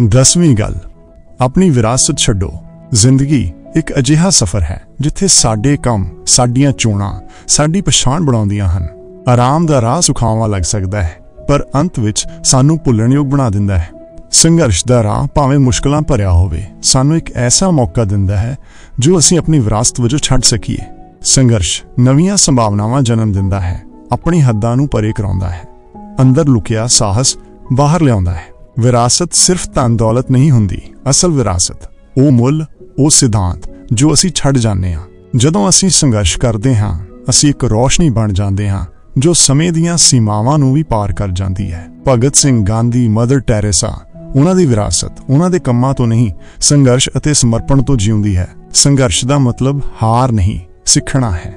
ਦਸਵੀਂ ਗੱਲ, ਆਪਣੀ ਵਿਰਾਸਤ ਛੱਡੋ। ਜ਼ਿੰਦਗੀ ਇੱਕ ਅਜਿਹਾ ਸਫ਼ਰ ਹੈ ਜਿੱਥੇ ਸਾਡੇ ਕੰਮ, ਸਾਡੀਆਂ ਚੋਣਾਂ, ਸਾਡੀ ਪਛਾਣ ਬਣਾਉਂਦੀਆਂ ਹਨ। ਆਰਾਮ ਦਾ ਰਾਹ ਸੁਖਾਵਾਂ ਲੱਗ ਸਕਦਾ ਹੈ, ਪਰ ਅੰਤ ਵਿੱਚ ਸਾਨੂੰ ਭੁੱਲਣਯੋਗ ਬਣਾ ਦਿੰਦਾ ਹੈ। ਸੰਘਰਸ਼ ਦਾ ਰਾਹ ਭਾਵੇਂ ਮੁਸ਼ਕਲਾਂ ਭਰਿਆ ਹੋਵੇ, ਸਾਨੂੰ ਇੱਕ ਐਸਾ ਮੌਕਾ ਦਿੰਦਾ ਹੈ ਜੋ ਅਸੀਂ ਆਪਣੀ ਵਿਰਾਸਤ ਵਜੋਂ ਛੱਡ ਸਕੀਏ। ਸੰਘਰਸ਼ ਨਵੀਆਂ ਸੰਭਾਵਨਾਵਾਂ ਜਨਮ ਦਿੰਦਾ ਹੈ, ਆਪਣੀ ਹੱਦਾਂ ਨੂੰ ਪਰੇ ਕਰਾਉਂਦਾ ਹੈ। ਅੰਦਰ ਲੁਕਿਆ ਸਾਹਸ ਬਾਹਰ ਲਿਆਉਂਦਾ ਹੈ। ਵਿਰਾਸਤ ਸਿਰਫ ਧਨ ਦੌਲਤ ਨਹੀਂ ਹੁੰਦੀ, ਅਸਲ ਵਿਰਾਸਤ, ਉਹ ਮੁੱਲ ਉਹ ਸਿਧਾਂਤ ਜੋ ਅਸੀਂ ਛੱਡ ਜਾਂਦੇ ਹਾਂ। ਜਦੋਂ ਅਸੀਂ ਸੰਘਰਸ਼ ਕਰਦੇ ਹਾਂ, ਅਸੀਂ ਇੱਕ ਰੋਸ਼ਨੀ ਬਣ ਜਾਂਦੇ ਹਾਂ, ਜੋ ਸਮੇਂ ਦੀਆਂ ਸੀਮਾਵਾਂ ਨੂੰ ਵੀ ਪਾਰ ਕਰ ਜਾਂਦੀ ਹੈ। ਭਗਤ ਸਿੰਘ ਗਾਂਧੀ, ਮਦਰ ਟੈਰੇਸਾ, ਉਹਨਾਂ ਦੀ ਵਿਰਾਸਤ, ਉਹਨਾਂ ਦੇ ਕੰਮਾਂ ਤੋਂ ਨਹੀਂ, ਸੰਘਰਸ਼ ਅਤੇ ਸਮਰਪਣ ਤੋਂ ਜਿਉਂਦੀ ਹੈ। ਸੰਘਰਸ਼ ਦਾ ਮਤਲਬ ਹਾਰ ਨਹੀਂ, ਸਿੱਖਣਾ ਹੈ।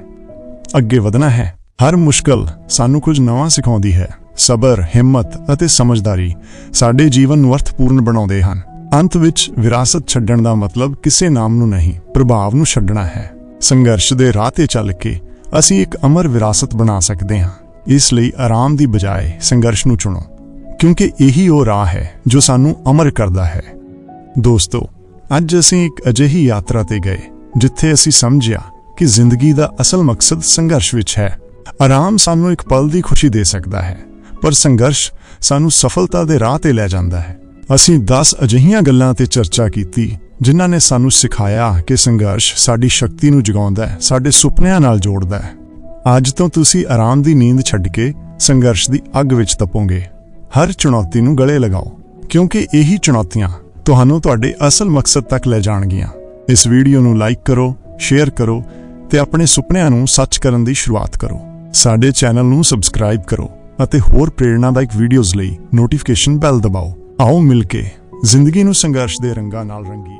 ਅੱਗੇ ਵਧਣਾ ਹੈ। ਹਰ ਮੁਸ਼ਕਲ ਸਾਨੂੰ ਕੁਝ ਨਵਾਂ ਸਿਖਾਉਂਦੀ ਹੈ। ਸਬਰ, ਹਿੰਮਤ ਅਤੇ ਸਮਝਦਾਰੀ ਸਾਡੇ ਜੀਵਨ ਨੂੰ ਅਰਥਪੂਰਨ ਬਣਾਉਂਦੇ ਹਨ। ਅੰਤ ਵਿੱਚ ਵਿਰਾਸਤ ਛੱਡਣ ਦਾ ਮਤਲਬ ਕਿਸੇ ਨਾਮ ਨੂੰ ਨਹੀਂ, ਪ੍ਰਭਾਵ ਨੂੰ ਛੱਡਣਾ ਹੈ। ਸੰਘਰਸ਼ ਦੇ ਰਾਹ ਤੇ ਚੱਲ ਕੇ ਅਸੀਂ ਇੱਕ ਅਮਰ ਵਿਰਾਸਤ ਬਣਾ ਸਕਦੇ ਹਾਂ। ਇਸ ਲਈ ਆਰਾਮ ਦੀ ਬਜਾਏ ਸੰਘਰਸ਼ ਨੂੰ ਚੁਣੋ, ਕਿਉਂਕਿ ਇਹੀ ਉਹ ਰਾਹ ਹੈ ਜੋ ਸਾਨੂੰ ਅਮਰ ਕਰਦਾ ਹੈ। ਦੋਸਤੋ, ਅੱਜ ਅਸੀਂ ਇੱਕ ਅਜਿਹੀ ਯਾਤਰਾ ਤੇ ਗਏ, ਜਿੱਥੇ ਅਸੀਂ ਸਮਝਿਆ ਕਿ ਜ਼ਿੰਦਗੀ ਦਾ ਅਸਲ ਮਕਸਦ ਸੰਘਰਸ਼ ਵਿੱਚ ਹੈ। ਆਰਾਮ ਸਾਨੂੰ ਇੱਕ ਪਲ ਦੀ ਖੁਸ਼ੀ ਦੇ ਸਕਦਾ ਹੈ, ਪਰ ਸੰਘਰਸ਼ ਸਾਨੂੰ ਸਫਲਤਾ ਦੇ ਰਾਹ ਤੇ ਲੈ ਜਾਂਦਾ ਹੈ। ਅਸੀਂ 10 ਅਜਿਹੀਆਂ ਗੱਲਾਂ ਤੇ ਚਰਚਾ ਕੀਤੀ, ਜਿਨ੍ਹਾਂ ਨੇ ਸਾਨੂੰ ਸਿਖਾਇਆ ਕਿ ਸੰਘਰਸ਼ ਸਾਡੀ ਸ਼ਕਤੀ ਨੂੰ ਜਗਾਉਂਦਾ ਹੈ, ਸਾਡੇ ਸੁਪਨਿਆਂ ਨਾਲ ਜੋੜਦਾ ਹੈ। ਅੱਜ ਤੋਂ ਤੁਸੀਂ ਆਰਾਮ ਦੀ ਨੀਂਦ ਛੱਡ ਕੇ ਸੰਘਰਸ਼ ਦੀ ਅੱਗ ਵਿੱਚ ਤਪੋਗੇ। ਹਰ ਚੁਣੌਤੀ ਨੂੰ ਗਲੇ ਲਗਾਓ, ਕਿਉਂਕਿ ਇਹੀ ਚੁਣੌਤੀਆਂ ਤੁਹਾਨੂੰ ਤੁਹਾਡੇ ਅਸਲ ਮਕਸਦ ਤੱਕ ਲੈ ਜਾਣਗੀਆਂ। ਇਸ ਵੀਡੀਓ ਨੂੰ ਲਾਈਕ ਕਰੋ, ਸ਼ੇਅਰ ਕਰੋ ਤੇ ਆਪਣੇ ਸੁਪਨਿਆਂ ਨੂੰ ਸੱਚ ਕਰਨ ਦੀ ਸ਼ੁਰੂਆਤ ਕਰੋ। ਸਾਡੇ ਚੈਨਲ ਨੂੰ ਸਬਸਕ੍ਰਾਈਬ ਕਰੋ ਅਤੇ ਹੋਰ ਪ੍ਰੇਰਣਾਦਾਇਕ ਵੀਡੀਓਜ਼ ਲਈ ਨੋਟੀਫਿਕੇਸ਼ਨ ਬੈਲ ਦਬਾਓ। ਆਓ ਮਿਲ ਕੇ ਜ਼ਿੰਦਗੀ ਨੂੰ ਸੰਘਰਸ਼ ਦੇ ਰੰਗਾਂ ਨਾਲ ਰੰਗੀ